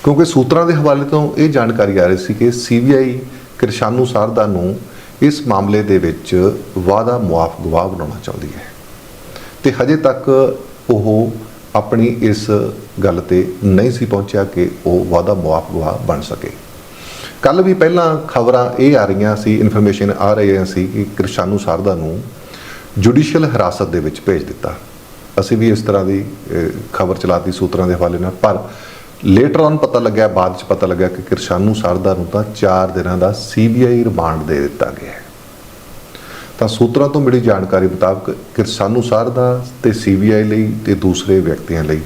ਕਿਉਂਕਿ ਸੂਤਰਾਂ ਦੇ ਹਵਾਲੇ ਤੋਂ ਇਹ ਜਾਣਕਾਰੀ ਆ ਰਹੀ ਸੀ ਕਿ ਸੀਬੀਆਈ ਕਿਰਸ਼ਾਨੂ ਸਾਰਦਾ ਨੂੰ ਇਸ ਮਾਮਲੇ ਦੇ ਵਿੱਚ ਵਾਅਦਾ ਮੁਆਫ ਗਵਾਹ ਬਣਾਉਣਾ ਚਾਹੁੰਦੀ ਹੈ। ਤੇ ਹਜੇ ਤੱਕ ਉਹ ਆਪਣੀ ਇਸ ਗੱਲ ਤੇ ਨਹੀਂ ਸੀ ਪਹੁੰਚਿਆ ਕਿ ਉਹ ਵਾਅਦਾ ਮੁਆਫ ਬਣ ਸਕੇ। ਕੱਲ ਵੀ ਪਹਿਲਾਂ ਖਬਰਾਂ ਇਹ ਆ ਰਹੀਆਂ ਸੀ ਇਨਫੋਰਮੇਸ਼ਨ ਆ ਰਹੀਆਂ ਸੀ ਕਿ ਕਿਰਸ਼ਾਨੂ ਸਾਰਦਾ ਨੂੰ ਜੁਡੀਸ਼ੀਅਲ ਹਿਰਾਸਤ ਦੇ ਵਿੱਚ ਭੇਜ ਦਿੱਤਾ। ਅਸੀਂ ਵੀ ਇਸ ਤਰ੍ਹਾਂ ਦੀ ਖਬਰ ਚਲਾਤੀ ਸੂਤਰਾਂ ਦੇ ਹਵਾਲੇ ਨਾਲ, ਪਰ ਲੇਟਰ ਔਨ ਪਤਾ ਲੱਗਿਆ, ਬਾਅਦ ਚ ਪਤਾ ਲੱਗਿਆ ਕਿ ਕਿਰਸ਼ਾਨੂ ਸਾਰਦਾ ਨੂੰ ਤਾਂ 4 ਦਿਨਾਂ ਦਾ ਸੀਬੀਆਈ ਰਿਮਾਂਡ ਦੇ ਦਿੱਤਾ ਗਿਆ ਹੈ। ਤਾਂ ਸੂਤਰਾਂ ਤੋਂ ਮਿਲੀ ਜਾਣਕਾਰੀ ਮੁਤਾਬਕ ਕਿਰਸਾਨੂ ਸਾਰਦਾ ਤੇ ਸੀਬੀਆਈ ਲਈ ਤੇ ਦੂਸਰੇ ਵਿਅਕਤੀਆਂ ਲਈ।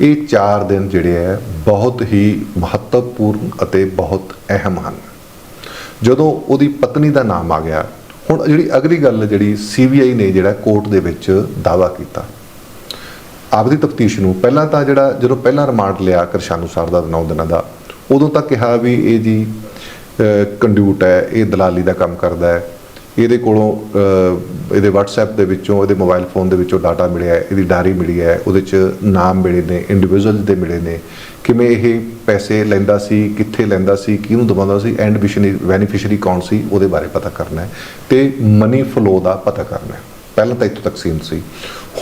ਇਹ 4 ਦਿਨ ਜਿਹੜੇ ਹੈ ਬਹੁਤ ਹੀ ਮਹੱਤਵਪੂਰਨ ਅਤੇ ਬਹੁਤ ਅਹਿਮ ਹਨ। ਜਦੋਂ ਉਹਦੀ ਪਤਨੀ ਦਾ ਨਾਮ ਆ ਗਿਆ, ਹੁਣ ਜਿਹੜੀ ਅਗਲੀ ਗੱਲ ਜਿਹੜੀ ਸੀਬੀਆਈ ਨੇ ਜਿਹੜਾ ਕੋਰਟ ਦੇ ਵਿੱਚ ਦਾਵਾ ਕੀਤਾ। ਆਪਦੀ ਤਫਤੀਸ਼ ਨੂੰ ਪਹਿਲਾਂ ਤਾਂ ਜਿਹੜਾ, ਜਦੋਂ ਪਹਿਲਾਂ ਰਿਮਾਂਡ ਲਿਆ ਕਿਰਸ਼ਾਨੂ ਸਾਰਦਾ ਦਾ 9 ਦਿਨਾਂ ਦਾ, ਉਦੋਂ ਤਾਂ ਕਿਹਾ ਵੀ ਇਹ ਜੀ ਕੰਡਿਊਟ ਹੈ, ਇਹ ਦਲਾਲੀ ਦਾ ਕੰਮ ਕਰਦਾ ਹੈ। ਇਹਦੇ ਕੋਲੋਂ ਇਹਦੇ WhatsApp ਦੇ ਵਿੱਚੋਂ, ਇਹਦੇ ਮੋਬਾਈਲ ਫੋਨ ਦੇ ਵਿੱਚੋਂ ਡਾਟਾ ਮਿਲਿਆ ਹੈ, ਇਹਦੀ ਡਾਇਰੀ ਮਿਲੀ ਹੈ, ਉਹਦੇ 'ਚ ਨਾਮ ਮਿਲੇ ਨੇ ਇੰਡੀਵਿਜੂਅਲ ਦੇ ਮਿਲੇ ਨੇ, ਕਿਵੇਂ ਇਹ ਪੈਸੇ ਲੈਂਦਾ ਸੀ, ਕਿੱਥੇ ਲੈਂਦਾ ਸੀ, ਕਿਹਨੂੰ ਦਬਾਉਂਦਾ ਸੀ ਐਂਡ ਬੈਨੀਫੀਸ਼ੀਅਰੀ ਕੌਣ ਸੀ, ਉਹਦੇ ਬਾਰੇ ਪਤਾ ਕਰਨਾ ਹੈ, ਤੇ ਮਨੀ ਫਲੋ ਦਾ ਪਤਾ ਕਰਨਾ ਹੈ। ਪਹਿਲਾਂ ਤਾਂ ਇੱਥੋਂ ਤਕਸੀਮ ਸੀ।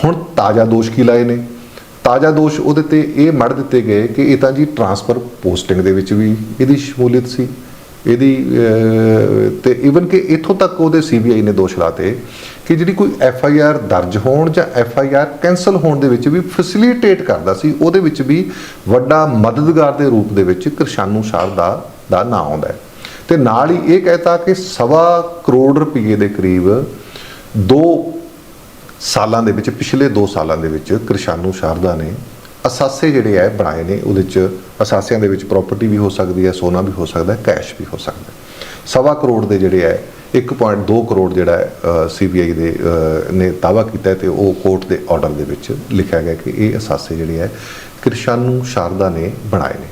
ਹੁਣ ਤਾਜ਼ਾ ਦੋਸ਼ ਕੀ ਲਾਏ ਨੇ? ਤਾਜ਼ਾ ਦੋਸ਼ ਉਹਦੇ ਤੇ ਇਹ ਮੜ ਦਿੱਤੇ ਗਏ ਕਿ ਇਹ ਤਾਂ ਜੀ ਟਰਾਂਸਫਰ ਪੋਸਟਿੰਗ ਦੇ ਵਿੱਚ ਵੀ ਇਹਦੀ ਸ਼ਮੂਲੀਅਤ ਸੀ। ਇਹਦੀ ਅਹ, ਤੇ ਇਵਨ ਕਿ ਇੱਥੋਂ ਤੱਕ ਉਹਦੇ ਸੀਬੀਆਈ ਨੇ ਦੋਸ਼ ਲਾਤੇ ਕਿ ਜਿਹੜੀ ਕੋਈ ਐਫ ਆਈ ਆਰ ਦਰਜ ਹੋਣ ਜਾਂ ਐਫ ਆਈ ਆਰ ਕੈਨਸਲ ਹੋਣ ਦੇ ਵਿੱਚ ਵੀ ਫੈਸਿਲਿਟੇਟ ਕਰਦਾ ਸੀ ਉਹਦੇ ਵਿੱਚ ਵੀ ਵੱਡਾ ਮਦਦਗਾਰ ਦੇ ਰੂਪ ਦੇ ਵਿੱਚ ਕਿਰਸ਼ਾਨੂ ਸ਼ਾਰਦਾ ਦਾ ਨਾਂ ਆਉਂਦਾ ਹੈ। ਤੇ ਨਾਲ ਹੀ ਇਹ ਕਹਿਤਾ ਕਿ ਸਵਾ ਕਰੋੜ ਰੁਪਏ ਦੇ ਕਰੀਬ ਦੋ ਸਾਲਾਂ ਦੇ ਵਿੱਚ ਪਿਛਲੇ 2 ਸਾਲਾਂ ਦੇ ਵਿੱਚ ਕਿਰਸ਼ਾਨੂ ਸ਼ਾਰਦਾ ਨੇ ਅਸਾਸੇ ਜਿਹੜੇ ਹੈ ਬਣਾਏ ਨੇ, ਉਹਦੇ ਚ ਅਸਾਸਿਆਂ ਦੇ ਵਿੱਚ ਪ੍ਰਾਪਰਟੀ ਵੀ ਹੋ ਸਕਦੀ ਹੈ, ਸੋਨਾ ਵੀ ਹੋ ਸਕਦਾ ਹੈ ਕੈਸ਼ ਵੀ ਹੋ ਸਕਦਾ ਹੈ। ਸਵਾ ਕਰੋੜ ਦੇ ਜਿਹੜੇ ਹੈ 1.2 ਕਰੋੜ ਜਿਹੜਾ ਹੈ ਸੀਬੀਆਈ ਦੇ ਨੇ ਦਾਵਾ ਕੀਤਾ ਹੈ ਤੇ ਉਹ ਕੋਰਟ ਦੇ ਆਰਡਰ ਦੇ ਵਿੱਚ ਲਿਖਿਆ ਗਿਆ ਕਿ ਇਹ ਅਸਾਸੇ ਜਿਹੜੇ ਹੈ ਕਿਰਸ਼ਾਨੂ ਸ਼ਾਰਦਾ ਨੇ ਬਣਾਏ ਨੇ।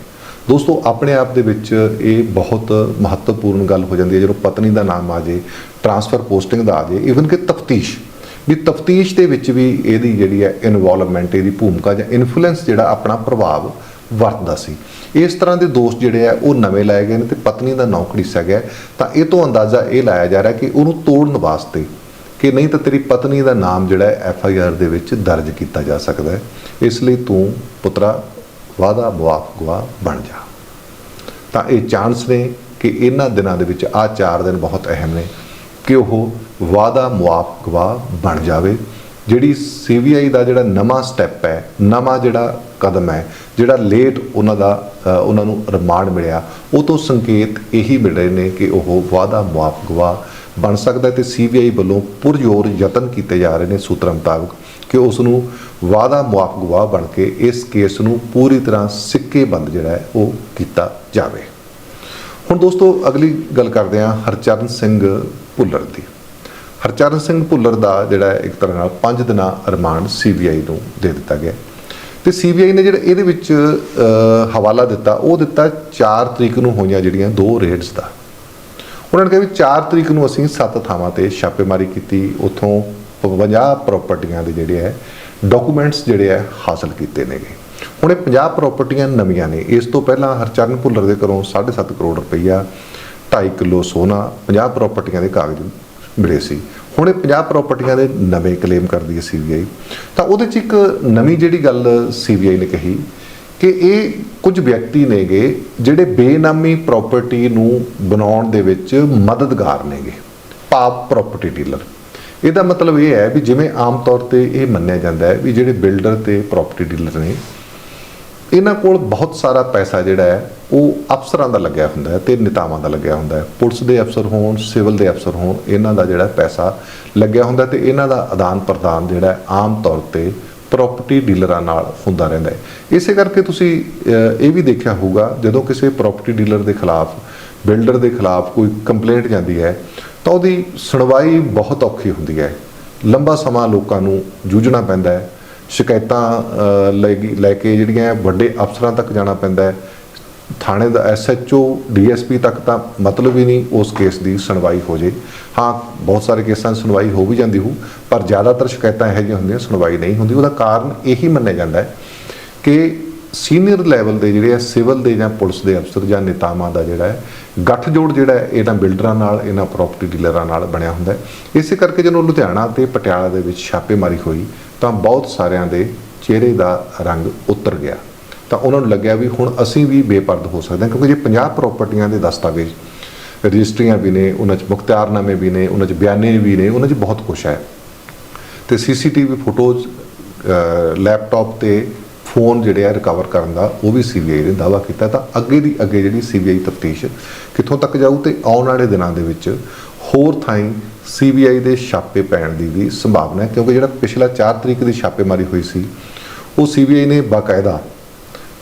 ਦੋਸਤੋ, ਆਪਣੇ ਆਪ ਦੇ ਵਿੱਚ ਇਹ ਬਹੁਤ ਮਹੱਤਵਪੂਰਨ ਗੱਲ ਹੋ ਜਾਂਦੀ ਹੈ, ਜਦੋਂ ਪਤਨੀ ਦਾ ਨਾਮ ਆ ਜੇ ਟਰਾਂਸਫਰ ਪੋਸਟਿੰਗ ਦਾ ਆ ਜੇ ਇਵਨ ਕਿ ਤਫਤੀਸ਼ ਵੀ ਤਫਤੀਸ਼ ਦੇ ਵਿੱਚ ਵੀ ਇਹਦੀ ਜਿਹੜੀ ਹੈ ਇਨਵੋਲਵਮੈਂਟ ਇਹਦੀ ਭੂਮਿਕਾ ਜਾਂ ਇਨਫਲੂਐਂਸ ਜਿਹੜਾ ਆਪਣਾ ਪ੍ਰਭਾਵ ਵਰਤਦਾ ਸੀ। ਇਸ ਤਰ੍ਹਾਂ ਦੇ ਦੋਸਤ ਜਿਹੜੇ ਆ, ਉਹ ਨਵੇਂ ਲਾਏ ਗਏ ਨੇ ਤੇ ਪਤਨੀ ਦਾ ਨੌਕਰੀ ਗਿਆ ਤਾਂ ਇਹ ਤੋਂ ਅੰਦਾਜ਼ਾ ਇਹ ਲਾਇਆ ਜਾ ਰਿਹਾ ਕਿ ਉਹਨੂੰ ਤੋੜਨ ਵਾਸਤੇ ਕਿ ਨਹੀਂ ਤਾਂ ਤੇਰੀ ਪਤਨੀ ਦਾ ਨਾਮ ਜਿਹੜਾ ਹੈ ਐਫ ਆਈ ਆਰ ਦੇ ਵਿੱਚ ਦਰਜ ਕੀਤਾ ਜਾ ਸਕਦਾ ਹੈ। ਇਸ ਲਈ ਤੂੰ ਪੁੱਤਰਾ ਵਾਦਾ ਮੁਆਫ ਗਵਾ ਬਣ ਜਾ। ਤਾਂ ਇਹ ਚਾਂਸ ਨੇ ਕਿ ਇਹਨਾਂ ਦਿਨਾਂ ਦੇ ਵਿੱਚ ਆ 4 ਦਿਨ ਬਹੁਤ ਅਹਿਮ ਨੇ ਕਿ ਉਹ ਵਾਦਾ ਮੁਆਫ ਗਵਾ ਬਣ ਜਾਵੇ। ਜਿਹੜੀ ਸੀਬੀਆਈ ਦਾ ਜਿਹੜਾ ਨਵਾਂ ਸਟੈਪ ਹੈ, ਨਵਾਂ ਜਿਹੜਾ ਕਦਮ ਹੈ, ਜਿਹੜਾ ਲੇਟ ਉਹਨਾਂ ਦਾ ਉਹਨਾਂ ਨੂੰ ਰਿਮਾਂਡ ਮਿਲਿਆ, ਉਹ ਤੋਂ ਸੰਕੇਤ ਇਹੀ ਮਿਲ ਰਹੇ ਨੇ ਕਿ ਉਹ ਵਾਦਾ ਮੁਆਫ ਗਵਾ ਬਣ ਸਕਦਾ ਹੈ ਤੇ ਸੀਬੀਆਈ ਵੱਲੋਂ ਪੁਰਜ਼ੋਰ ਯਤਨ ਕੀਤੇ ਜਾ ਰਹੇ ਨੇ ਸੂਤਰਾਂ ਮੁਤਾਬਕ ਕਿ ਉਸ ਨੂੰ ਵਾਦਾ ਮੁਆਫ ਗਵਾਹ ਬਣ ਕੇ ਇਸ ਕੇਸ ਨੂੰ ਪੂਰੀ ਤਰ੍ਹਾਂ ਸਿੱਕੇਬੰਦ ਜਿਹੜਾ ਹੈ, ਉਹ ਕੀਤਾ ਜਾਵੇ। ਹੁਣ ਦੋਸਤੋ, ਅਗਲੀ ਗੱਲ ਕਰਦੇ ਹਾਂ ਹਰਚਰਨ ਸਿੰਘ ਭੁੱਲਰ ਦੀ। ਹਰਚਰਨ ਸਿੰਘ ਭੁੱਲਰ ਦਾ ਜਿਹੜਾ ਇੱਕ ਤਰ੍ਹਾਂ ਨਾਲ 5 ਦਿਨਾਂ ਰਿਮਾਂਡ ਸੀਬੀਆਈ ਨੂੰ ਦੇ ਦਿੱਤਾ ਗਿਆ। ਤੇ ਸੀਬੀਆਈ ਨੇ ਜਿਹੜਾ ਇਹਦੇ ਵਿੱਚ ਹਵਾਲਾ ਦਿੱਤਾ, ਉਹ ਦਿੱਤਾ 4 ਤਰੀਕ ਨੂੰ ਹੋਈਆਂ ਜਿਹੜੀਆਂ ਦੋ ਰੇਡਸ ਦਾ। ਉਹਨਾਂ ਨੇ ਕਿਹਾ ਵੀ 4 ਤਰੀਕ ਨੂੰ ਅਸੀਂ ਸੱਤ ਥਾਵਾਂ ਤੇ ਛਾਪੇਮਾਰੀ ਕੀਤੀ, ਉੱਥੋਂ 50 ਪ੍ਰਾਪਰਟੀਆਂ ਦੇ ਜਿਹੜੇ ਹੈ, ਡਾਕੂਮੈਂਟਸ ਜਿਹੜੇ ਹੈ, ਹਾਸਲ ਕੀਤੇ ਨੇਗੇ। ਹੁਣ ਇਹ 50 ਪ੍ਰਾਪਰਟੀਆਂ ਨਵੀਆਂ ਨੇ। ਇਸ ਤੋਂ ਪਹਿਲਾਂ ਹਰਚਰਨ ਭੁੱਲਰ ਦੇ ਘਰੋਂ 7.5 ਕਰੋੜ ਰੁਪਈਆ 2.5 ਕਿਲੋ ਸੋਨਾ 50 ਪ੍ਰਾਪਰਟੀਆਂ ਦੇ ਕਾਗਜ਼ ਮਿਲੇ ਸੀ। ਹੁਣ ਇਹ 50 ਪ੍ਰਾਪਰਟੀਆਂ ਦੇ ਨਵੇਂ ਕਲੇਮ ਕਰਦੀ ਹੈ ਸੀਬੀਆਈ ਤਾਂ ਉਹਦੇ 'ਚ ਇੱਕ ਨਵੀਂ ਜਿਹੜੀ ਗੱਲ ਸੀਬੀਆਈ ਨੇ ਕਹੀ ਕਿ ਇਹ ਕੁਝ ਵਿਅਕਤੀ ਨੇਗੇ ਜਿਹੜੇ ਬੇਨਾਮੀ ਪ੍ਰਾਪਰਟੀ ਨੂੰ ਬਣਾਉਣ ਦੇ ਵਿੱਚ ਮਦਦਗਾਰ ਨੇਗੇ, ਪਾਪ ਪ੍ਰਾਪਰਟੀ ਡੀਲਰ ਇਹਦਾ ਮਤਲਬ ਇਹ ਹੈ ਵੀ ਜਿਵੇਂ ਆਮ ਤੌਰ ਤੇ ਇਹ ਮੰਨਿਆ ਜਾਂਦਾ ਹੈ ਵੀ ਜਿਹੜੇ ਬਿਲਡਰ ਤੇ ਪ੍ਰਾਪਰਟੀ ਡੀਲਰ ਨੇ ਇਹਨਾਂ ਕੋਲ ਬਹੁਤ ਸਾਰਾ ਪੈਸਾ ਜਿਹੜਾ ਹੈ, ਉਹ ਅਫਸਰਾਂ ਦਾ ਲੱਗਿਆ ਹੁੰਦਾ ਹੈ ਤੇ ਨੇਤਾਵਾਂ ਦਾ ਲੱਗਿਆ ਹੁੰਦਾ ਹੈ। ਪੁਲਿਸ ਦੇ ਅਫਸਰ ਹੋਣ, ਸਿਵਲ ਦੇ ਅਫਸਰ ਹੋਣ, ਇਹਨਾਂ ਦਾ ਜਿਹੜਾ ਪੈਸਾ ਲੱਗਿਆ ਹੁੰਦਾ ਤੇ ਇਹਨਾਂ ਦਾ ਆਦਾਨ ਪ੍ਰਦਾਨ ਜਿਹੜਾ ਆਮ ਤੌਰ ਤੇ ਪ੍ਰਾਪਰਟੀ ਡੀਲਰਾਂ ਨਾਲ ਹੁੰਦਾ ਰਹਿੰਦਾ ਹੈ। ਇਸੇ ਕਰਕੇ ਤੁਸੀਂ ਇਹ ਵੀ ਦੇਖਿਆ ਹੋਊਗਾ, ਜਦੋਂ ਕਿਸੇ ਪ੍ਰਾਪਰਟੀ ਡੀਲਰ ਦੇ ਖਿਲਾਫ ਬਿਲਡਰ ਦੇ ਖਿਲਾਫ ਕੋਈ ਕੰਪਲੇਂਟ ਜਾਂਦੀ ਹੈ, ਤਾਂ ਉਹਦੀ ਸੁਣਵਾਈ ਬਹੁਤ ਔਖੀ ਹੁੰਦੀ ਹੈ। ਲੰਬਾ ਸਮਾਂ ਲੋਕਾਂ ਨੂੰ ਜੂਝਣਾ ਪੈਂਦਾ ਹੈ। ਸ਼ਿਕਾਇਤਾਂ ਲੈ ਕੇ- ਲੈ ਕੇ ਜਿਹੜੀਆਂ ਵੱਡੇ ਅਫਸਰਾਂ ਤੱਕ ਜਾਣਾ ਪੈਂਦਾ ਹੈ। ਥਾਣੇ ਦਾ ਐਸਐਚਓ ਡੀਐਸਪੀ ਤੱਕ ਤਾਂ ਮਤਲਬ ਹੀ ਨਹੀਂ ਉਸ ਕੇਸ ਦੀ ਸੁਣਵਾਈ ਹੋ ਜੇ। ਹਾਂ, ਬਹੁਤ ਸਾਰੇ ਕੇਸਾਂ ਸੁਣਵਾਈ ਹੋ ਵੀ ਜਾਂਦੀ ਹੋ ਪਰ ਜ਼ਿਆਦਾਤਰ ਸ਼ਿਕਾਇਤਾਂ ਇਹੋ ਜਿਹੀਆਂ ਹੁੰਦੀਆਂ, ਸੁਣਵਾਈ ਨਹੀਂ ਹੁੰਦੀ। ਉਹਦਾ ਕਾਰਨ ਇਹੀ ਮੰਨਿਆ ਜਾਂਦਾ ਹੈ ਕਿ ਸੀਨੀਅਰ ਲੈਵਲ ਦੇ ਜਿਹੜੇ ਆ, ਸਿਵਲ ਦੇ ਜਾਂ ਪੁਲਿਸ ਦੇ ਅਫਸਰ ਜਾਂ ਨੇਤਾਵਾਂ ਦਾ ਜਿਹੜਾ ਹੈ, ਗੱਠਜੋੜ ਜਿਹੜਾ ਹੈ, ਇਹਨਾਂ ਬਿਲਡਰਾਂ ਨਾਲ, ਇਹਨਾਂ ਪ੍ਰਾਪਰਟੀ ਡੀਲਰਾਂ ਨਾਲ ਬਣਿਆ ਹੁੰਦਾ ਹੈ। ਇਸੇ ਕਰਕੇ ਜਦੋਂ ਲੁਧਿਆਣਾ ਤੇ ਪਟਿਆਲਾ ਦੇ ਵਿੱਚ ਛਾਪੇਮਾਰੀ ਹੋਈ, ਤਾਂ ਬਹੁਤ ਸਾਰਿਆਂ ਦੇ ਚਿਹਰੇ ਦਾ ਰੰਗ ਉਤਰ ਗਿਆ। ਤਾਂ ਉਹਨਾਂ ਨੂੰ ਲੱਗਿਆ ਵੀ ਹੁਣ ਅਸੀਂ ਵੀ ਬੇਪਰਦ ਹੋ ਸਕਦੇ ਹਾਂ, ਕਿਉਂਕਿ ਜੇ 50 ਪ੍ਰਾਪਰਟੀਆਂ ਦੇ ਦਸਤਾਵੇਜ਼, ਰਜਿਸਟਰੀਆਂ ਵੀ ਨੇ, ਉਹਨਾਂ 'ਚ ਮੁਖਤਿਆਰਨਾਮੇ ਵੀ ਨੇ, ਉਹਨਾਂ 'ਚ ਬਿਆਨੇ ਵੀ ਨੇ, ਉਹਨਾਂ 'ਚ ਬਹੁਤ ਕੁਝ ਹੈ। ਤੇ ਸੀਸੀਟੀਵੀ ਫੋਟੋਜ਼ ਲੈਪਟਾਪ ਤੇ ਫੋਨ ਜਿਹੜੇ ਆ ਰਿਕਵਰ ਕਰਨ ਦਾ, ਉਹ ਵੀ ਸੀਬੀਆਈ ਨੇ ਦਾਅਵਾ ਕੀਤਾ। ਤਾਂ ਅੱਗੇ ਦੀ ਅੱਗੇ ਜਿਹੜੀ ਸੀਬੀਆਈ ਤਫਤੀਸ਼ ਕਿੱਥੋਂ ਤੱਕ ਜਾਊ ਤੇ ਆਉਣ ਵਾਲੇ ਦਿਨਾਂ ਦੇ ਵਿੱਚ ਹੋਰ ਥਾਈਂ ਸੀਬੀਆਈ ਦੇ ਛਾਪੇ ਪੈਣ ਦੀ ਵੀ ਸੰਭਾਵਨਾ ਹੈ, ਕਿਉਂਕਿ ਜਿਹੜਾ ਪਿਛਲਾ 4 ਤਰੀਕ ਦੀ ਛਾਪੇਮਾਰੀ ਹੋਈ ਸੀ, ਉਹ ਸੀਬੀਆਈ ਨੇ ਬਾਕਾਇਦਾ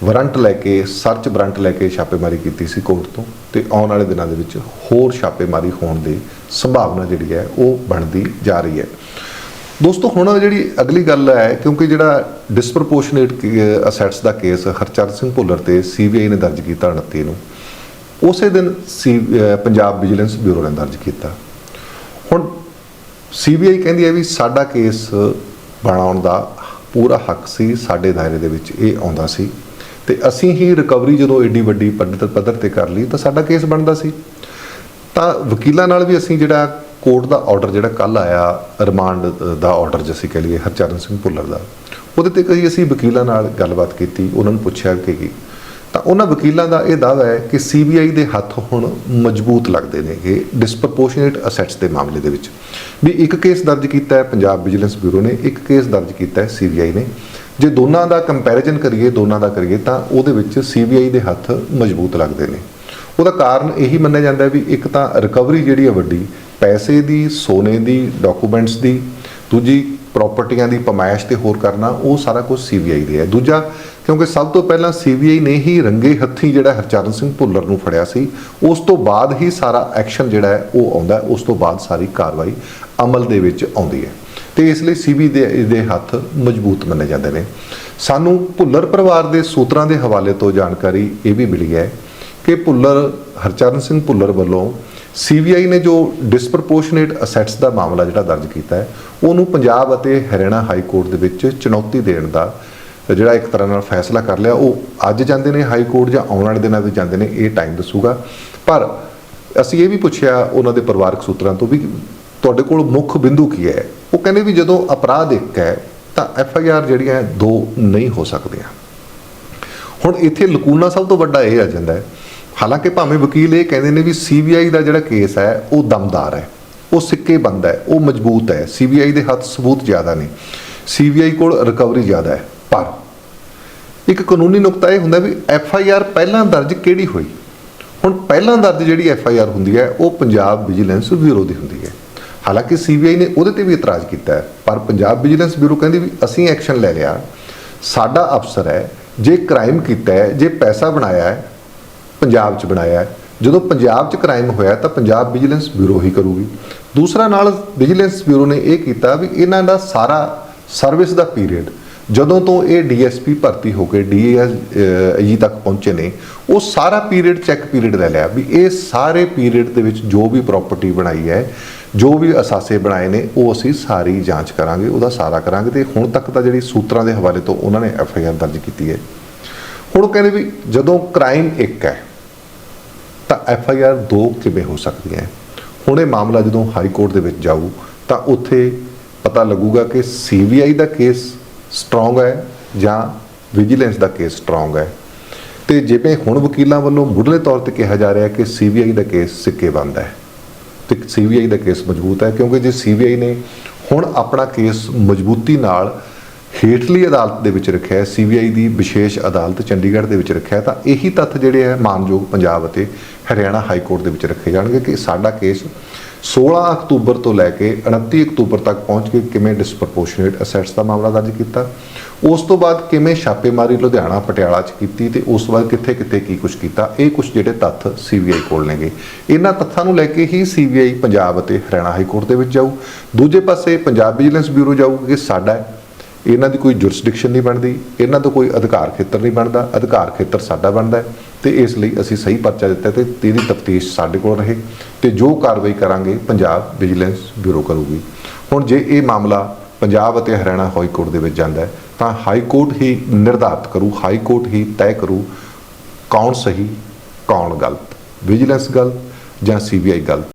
ਵਾਰੰਟ ਲੈ ਕੇ, ਸਰਚ ਵਾਰੰਟ ਲੈ ਕੇ ਛਾਪੇਮਾਰੀ ਕੀਤੀ ਸੀ ਕੋਰਟ ਤੋਂ ਤੇ ਆਉਣ ਵਾਲੇ ਦਿਨਾਂ ਦੇ ਵਿੱਚ ਹੋਰ ਛਾਪੇਮਾਰੀ ਹੋਣ ਦੀ ਸੰਭਾਵਨਾ ਜਿਹੜੀ ਹੈ, ਉਹ ਬਣਦੀ ਜਾ ਰਹੀ ਹੈ। ਦੋਸਤੋ, ਹੁਣ ਜਿਹੜੀ ਅਗਲੀ ਗੱਲ ਹੈ, ਕਿਉਂਕਿ ਜਿਹੜਾ ਡਿਸਪ੍ਰੋਪੋਰਸ਼ਨੇਟ ਅਸੈਟਸ ਦਾ ਕੇਸ ਹਰਚਰਨ ਸਿੰਘ ਭੁੱਲਰ ਤੇ ਸੀਬੀਆਈ ਨੇ ਦਰਜ ਕੀਤਾ 29 ਨੂੰ, ਉਸੇ ਦਿਨ ਸੀ ਪੰਜਾਬ ਵਿਜੀਲੈਂਸ ਬਿਊਰੋ ਨੇ ਦਰਜ ਕੀਤਾ। ਹੁਣ ਸੀਬੀਆਈ ਕਹਿੰਦੀ ਹੈ ਵੀ ਸਾਡਾ ਕੇਸ ਬਣਾਉਣ ਦਾ ਪੂਰਾ ਹੱਕ ਸੀ, ਸਾਡੇ ਦਾਇਰੇ ਦੇ ਵਿੱਚ ਇਹ ਆਉਂਦਾ ਸੀ ਤੇ ਅਸੀਂ ਹੀ ਰਿਕਵਰੀ ਜਦੋਂ ਏਡੀ ਵੱਡੀ ਪੱਧਰ ਪੱਧਰ ਤੇ ਕਰ ਲਈ ਤਾਂ ਸਾਡਾ ਕੇਸ ਬਣਦਾ ਸੀ। ਤਾਂ ਵਕੀਲਾਂ ਨਾਲ ਵੀ ਅਸੀਂ ਜਿਹੜਾ ਕੋਰਟ ਦਾ ਆਰਡਰ ਜਿਹੜਾ ਕੱਲ ਆਇਆ, ਰਿਮਾਂਡ ਦਾ ਆਰਡਰ ਜਿਵੇਂ ਕਹਿ ਲਈਏ, ਹਰਚਰਨ ਸਿੰਘ ਭੁੱਲਰ ਦਾ, ਉਹਦੇ ਤੇ ਕਈ ਅਸੀਂ ਵਕੀਲਾਂ ਨਾਲ ਗੱਲਬਾਤ ਕੀਤੀ, ਉਹਨਾਂ ਨੂੰ ਪੁੱਛਿਆ ਕਿ ਕੀ। ਤਾਂ ਉਹਨਾਂ ਵਕੀਲਾਂ ਦਾ ਇਹ ਦਾਅਵਾ ਹੈ ਕਿ ਸੀਬੀਆਈ ਦੇ ਹੱਥ ਹੁਣ ਮਜ਼ਬੂਤ ਲੱਗਦੇ ਨੇ ਕਿ ਡਿਸਪ੍ਰੋਪੋਰਸ਼ਨੇਟ ਅਸੈਟਸ ਦੇ ਮਾਮਲੇ ਦੇ ਵਿੱਚ। ਵੀ ਇੱਕ ਕੇਸ ਦਰਜ ਕੀਤਾ ਹੈ, ਪੰਜਾਬ ਵਿਜੀਲੈਂਸ ਬਿਊਰੋ ਨੇ, ਇੱਕ ਕੇਸ ਦਰਜ ਕੀਤਾ ਹੈ ਸੀਬੀਆਈ ਨੇ। ਜੇ ਦੋਨਾਂ ਦਾ ਕੰਪੈਰੀਜ਼ਨ ਕਰੀਏ, ਦੋਨਾਂ ਦਾ ਕਰੀਏ, ਤਾਂ ਉਹਦੇ ਵਿੱਚ ਸੀਬੀਆਈ ਦੇ ਹੱਥ ਮਜ਼ਬੂਤ ਲੱਗਦੇ ਨੇ। ਉਹਦਾ ਕਾਰਨ ਇਹੀ ਮੰਨਿਆ ਜਾਂਦਾ ਹੈ ਵੀ ਇੱਕ ਤਾਂ ਰਿਕਵਰੀ ਜਿਹੜੀ ਹੈ ਵੱਡੀ ਪੈਸੇ ਦੀ, ਸੋਨੇ ਦੀ ਡਾਕੂਮੈਂਟਸ ਦੀ, ਦੂਜੀ ਪ੍ਰਾਪਰਟੀਆਂ ਦੀ ਪਮਾਇਸ਼ ਤੇ ਹੋਰ ਕਰਨਾ, ਉਹ ਸਾਰਾ ਕੁਝ ਸੀਬੀਆਈ ਦੇ ਹੈ। ਦੂਜਾ, ਕਿਉਂਕਿ ਸਭ ਤੋਂ ਪਹਿਲਾਂ ਸੀਬੀਆਈ ਨੇ ਹੀ ਰੰਗੇ ਹੱਥੀ ਜਿਹੜਾ ਹਰਚਰਨ ਸਿੰਘ ਭੁੱਲਰ ਨੂੰ ਫੜਿਆ ਸੀ, ਉਸ ਤੋਂ ਬਾਅਦ ਹੀ ਸਾਰਾ ਐਕਸ਼ਨ ਜਿਹੜਾ ਹੈ, ਉਹ ਆਉਂਦਾ ਉਸ ਤੋਂ ਬਾਅਦ ਸਾਰੀ ਕਾਰਵਾਈ ਅਮਲ ਦੇ ਵਿੱਚ ਆਉਂਦੀ ਹੈ। ਤੇ ਇਸ ਲਈ ਸੀਬੀ ਦੇ ਦੇ ਹੱਥ ਮਜ਼ਬੂਤ ਮੰਨੇ ਜਾਂਦੇ ਨੇ। ਸਾਨੂੰ ਭੁੱਲਰ ਪਰਿਵਾਰ ਦੇ ਸੂਤਰਾਂ ਦੇ ਹਵਾਲੇ ਤੋਂ ਜਾਣਕਾਰੀ ਇਹ ਵੀ ਮਿਲੀ ਹੈ ਕਿ ਭੁੱਲਰ, ਹਰਚਰਨ ਸਿੰਘ ਭੁੱਲਰ ਵੱਲੋਂ ਸੀਬੀਆਈ ਨੇ ਜੋ ਡਿਸਪ੍ਰੋਪੋਰਸ਼ਨੇਟ ਅਸੈਟਸ ਦਾ ਮਾਮਲਾ ਜਿਹੜਾ ਦਰਜ ਕੀਤਾ ਹੈ, ਉਹਨੂੰ ਪੰਜਾਬ ਅਤੇ ਹਰਿਆਣਾ ਹਾਈ ਕੋਰਟ ਦੇ ਵਿੱਚ ਚੁਣੌਤੀ ਦੇਣ ਦਾ ਜਿਹੜਾ ਇੱਕ ਤਰ੍ਹਾਂ ਨਾਲ ਫੈਸਲਾ ਕਰ ਲਿਆ। ਉਹ ਅੱਜ ਜਾਂਦੇ ਨੇ ਹਾਈ ਕੋਰਟ ਜਾਂ ਆਉਣ ਵਾਲੇ ਦਿਨਾਂ ਵਿੱਚ ਜਾਂਦੇ ਨੇ, ਇਹ ਟਾਈਮ ਦੱਸੂਗਾ। ਪਰ ਅਸੀਂ ਇਹ ਵੀ ਪੁੱਛਿਆ ਉਹਨਾਂ ਦੇ ਪਰਿਵਾਰਕ ਸੂਤਰਾਂ ਤੋਂ ਵੀ ਤੁਹਾਡੇ ਕੋਲ ਮੁੱਖ ਬਿੰਦੂ ਕੀ ਹੈ? ਉਹ ਕਹਿੰਦੇ ਵੀ ਜਦੋਂ ਅਪਰਾਧ ਇੱਕ ਹੈ, ਤਾਂ ਐਫ ਆਈ ਆਰ ਜਿਹੜੀਆਂ ਦੋ ਨਹੀਂ ਹੋ ਸਕਦੀਆਂ। ਹੁਣ ਇੱਥੇ ਲਕੂਨਾ ਸਭ ਤੋਂ ਵੱਡਾ ਇਹ ਆ ਜਾਂਦਾ ਹੈ ਹਾਲਾਂਕਿ ਭਾਵੇਂ ਵਕੀਲ ਇਹ ਕਹਿੰਦੇ ਨੇ ਵੀ ਸੀਬੀਆਈ ਦਾ ਜਿਹੜਾ ਕੇਸ ਹੈ, ਉਹ ਦਮਦਾਰ ਹੈ। ਉਹ ਸਿੱਕੇ ਬੰਦ ਹੈ, ਉਹ ਮਜ਼ਬੂਤ ਹੈ। ਸੀਬੀਆਈ ਦੇ ਹੱਥ ਸਬੂਤ ਜ਼ਿਆਦਾ ਨੇ। ਸੀਬੀਆਈ ਕੋਲ ਰਿਕਵਰੀ ਜ਼ਿਆਦਾ ਹੈ। ਪਰ ਇੱਕ ਕਾਨੂੰਨੀ ਨੁਕਤਾ ਇਹ ਹੁੰਦਾ ਵੀ ਐਫ ਆਈ ਆਰ ਪਹਿਲਾਂ ਦਰਜ ਕਿਹੜੀ ਹੋਈ? ਹੁਣ ਪਹਿਲਾਂ ਦਰਜ ਜਿਹੜੀ ਐਫ ਆਈ ਆਰ ਹੁੰਦੀ ਹੈ, ਉਹ ਪੰਜਾਬ ਵਿਜੀਲੈਂਸ ਬਿਊਰੋ ਦੀ ਹੁੰਦੀ ਹੈ। ਹਾਲਾਂਕਿ ਸੀਬੀਆਈ ਨੇ ਉਹਦੇ ਤੇ ਵੀ ਇਤਰਾਜ਼ ਕੀਤਾ ਹੈ, ਪਰ ਪੰਜਾਬ ਵਿਜੀਲੈਂਸ ਬਿਊਰੋ ਕਹਿੰਦੀ ਵੀ ਅਸੀਂ ਐਕਸ਼ਨ ਲੈ ਲਿਆ। ਸਾਡਾ ਅਫਸਰ ਹੈ, ਜੇ ਕ੍ਰਾਈਮ ਕੀਤਾ ਹੈ, ਜੇ ਪੈਸਾ ਬਣਾਇਆ ਹੈ ਪੰਜਾਬ 'ਚ ਬਣਾਇਆ ਹੈ। ਜਦੋਂ ਪੰਜਾਬ 'ਚ ਕ੍ਰਾਈਮ ਹੋਇਆ ਤਾਂ ਪੰਜਾਬ ਵਿਜੀਲੈਂਸ ਬਿਊਰੋ ਹੀ ਕਰੂਗੀ। ਦੂਸਰਾ ਨਾਲ ਵਿਜੀਲੈਂਸ ਬਿਊਰੋ ਨੇ ਇਹ ਕੀਤਾ ਵੀ ਇਹਨਾਂ ਦਾ ਸਾਰਾ ਸਰਵਿਸ ਦਾ ਪੀਰੀਅਡ ਜਦੋਂ ਤੋਂ ਇਹ ਡੀਐਸਪੀ ਭਰਤੀ ਹੋ ਕੇ ਡੀਐਸਜੀ ਤੱਕ ਪਹੁੰਚੇ ਨੇ, ਉਹ ਸਾਰਾ ਪੀਰੀਅਡ ਚੈੱਕ ਪੀਰੀਅਡ ਲੈ ਲਿਆ ਵੀ ਇਹ ਸਾਰੇ ਪੀਰੀਅਡ ਦੇ ਵਿੱਚ ਜੋ ਵੀ ਪ੍ਰਾਪਰਟੀ ਬਣਾਈ ਹੈ, ਜੋ ਵੀ ਅਸਾਸੇ ਬਣਾਏ ਨੇ, ਉਹ ਅਸੀਂ ਸਾਰੀ ਜਾਂਚ ਕਰਾਂਗੇ, ਉਹਦਾ ਸਾਰਾ ਕਰਾਂਗੇ ਤੇ ਹੁਣ ਤੱਕ ਤਾਂ ਜਿਹੜੀ ਸੂਤਰਾਂ ਦੇ ਹਵਾਲੇ ਤੋਂ ਉਹਨਾਂ ਨੇ ਐਫ ਆਈ ਆਰ ਦਰਜ ਕੀਤੀ ਹੈ। ਹੁਣ ਉਹ ਕਹਿੰਦੇ ਵੀ ਜਦੋਂ ਕ੍ਰਾਈਮ ਇੱਕ ਹੈ ਐਫ ਆਈ ਆਰ ਦੋ ਕਿਵੇਂ ਹੋ ਸਕਦੀਆਂ ਹੈ? ਹੁਣ ਇਹ ਮਾਮਲਾ ਜਦੋਂ ਹਾਈ ਕੋਰਟ ਦੇ ਵਿੱਚ ਜਾਊ, ਤਾਂ ਉੱਥੇ ਪਤਾ ਲੱਗੂਗਾ ਕਿ ਸੀਬੀਆਈ ਦਾ ਕੇਸ ਸਟਰੋਂਗ ਹੈ ਜਾਂ ਵਿਜੀਲੈਂਸ ਦਾ ਕੇਸ ਸਟਰੋਂਗ ਹੈ ਤੇ ਜਿਵੇਂ ਹੁਣ ਵਕੀਲਾਂ ਵੱਲੋਂ ਮੁੱਢਲੇ ਤੌਰ ਤੇ ਕਿਹਾ ਜਾ ਰਿਹਾ ਕਿ ਸੀਬੀਆਈ ਦਾ ਕੇਸ ਸਿੱਕੇ ਬੰਦ ਹੈ ਤੇ ਸੀਬੀਆਈ ਦਾ ਕੇਸ ਮਜ਼ਬੂਤ ਹੈ ਕਿਉਂਕਿ ਜੇ ਸੀਬੀਆਈ ਨੇ ਹੁਣ ਆਪਣਾ ਕੇਸ ਮਜ਼ਬੂਤੀ ਨਾਲ ਹੇਠਲੀ ਅਦਾਲਤ ਦੇ ਵਿੱਚ ਰੱਖਿਆ ਹੈ ਸੀਬੀਆਈ ਦੀ ਵਿਸ਼ੇਸ਼ ਅਦਾਲਤ ਚੰਡੀਗੜ੍ਹ ਦੇ ਵਿੱਚ ਰੱਖਿਆ ਤਾਂ ਇਹੀ ਤੱਥ ਜਿਹੜੇ ਹੈ ਮਾਨਯੋਗ ਪੰਜਾਬ ਅਤੇ ਹਰਿਆਣਾ ਹਾਈ ਕੋਰਟ ਦੇ ਵਿੱਚ ਰੱਖੇ ਜਾਣਗੇ ਕਿ ਸਾਡਾ ਕੇਸ 16 ਅਕਤੂਬਰ ਤੋਂ ਲੈ ਕੇ 29 ਅਕਤੂਬਰ ਤੱਕ ਪਹੁੰਚ ਕੇ ਕਿਵੇਂ ਡਿਸਪ੍ਰੋਪੋਰਸ਼ਨੇਟ ਅਸੈਟਸ ਦਾ ਮਾਮਲਾ ਦਰਜ ਕੀਤਾ, ਉਸ ਤੋਂ ਬਾਅਦ ਕਿਵੇਂ ਛਾਪੇਮਾਰੀ ਲੁਧਿਆਣਾ ਪਟਿਆਲਾ 'ਚ ਕੀਤੀ ਤੇ ਉਸ ਤੋਂ ਬਾਅਦ ਕਿੱਥੇ ਕਿੱਥੇ ਕੀ ਕੁਝ ਕੀਤਾ, ਇਹ ਕੁਝ ਜਿਹੜੇ ਤੱਥ ਸੀਬੀਆਈ ਕੋਲ ਨੇਗੇ। ਇਹਨਾਂ ਤੱਥਾਂ ਨੂੰ ਲੈ ਕੇ ਹੀ ਸੀਬੀਆਈ ਪੰਜਾਬ ਅਤੇ ਹਰਿਆਣਾ ਹਾਈ ਕੋਰਟ ਦੇ ਵਿੱਚ ਜਾਊ। ਦੂਜੇ ਪਾਸੇ ਪੰਜਾਬ ਵਿਜੀਲੈਂਸ ਬਿਊਰੋ ਜਾਊ ਕਿ ਸਾਡਾ ਇਹਨਾਂ ਦੀ ਕੋਈ ਜੁਰਿਸਡਿਕਸ਼ਨ ਨਹੀਂ ਬਣਦੀ, ਇਹਨਾਂ ਦਾ ਕੋਈ ਅਧਿਕਾਰ ਖੇਤਰ ਨਹੀਂ ਬਣਦਾ, ਅਧਿਕਾਰ ਖੇਤਰ ਸਾਡਾ ਬਣਦਾ ਹੈ ਤੇ ਇਸ ਲਈ ਅਸੀਂ ਸਹੀ ਪਰਚਾ ਦਿੱਤਾ ਤੇ ਇਹਦੀ ਤਫਤੀਸ਼ ਸਾਡੇ ਕੋਲ ਰਹੇ ਤੇ ਜੋ ਕਾਰਵਾਈ ਕਰਾਂਗੇ, ਪੰਜਾਬ ਵਿਜੀਲੈਂਸ ਬਿਊਰੋ ਕਰੂਗੀ। ਹੁਣ ਜੇ ਇਹ ਮਾਮਲਾ ਪੰਜਾਬ ਅਤੇ ਹਰਿਆਣਾ ਹਾਈ ਕੋਰਟ ਦੇ ਵਿੱਚ ਜਾਂਦਾ ਹੈ, ਤਾਂ ਹਾਈ ਕੋਰਟ ਹੀ ਨਿਰਧਾਰਤ ਕਰੂ, ਹਾਈ ਕੋਰਟ ਹੀ ਤੈਅ ਕਰੂ ਕੌਣ ਸਹੀ, ਕੌਣ ਗਲਤ। ਵਿਜੀਲੈਂਸ ਗਲਤ ਜਾਂ ਸੀਬੀਆਈ ਗਲਤ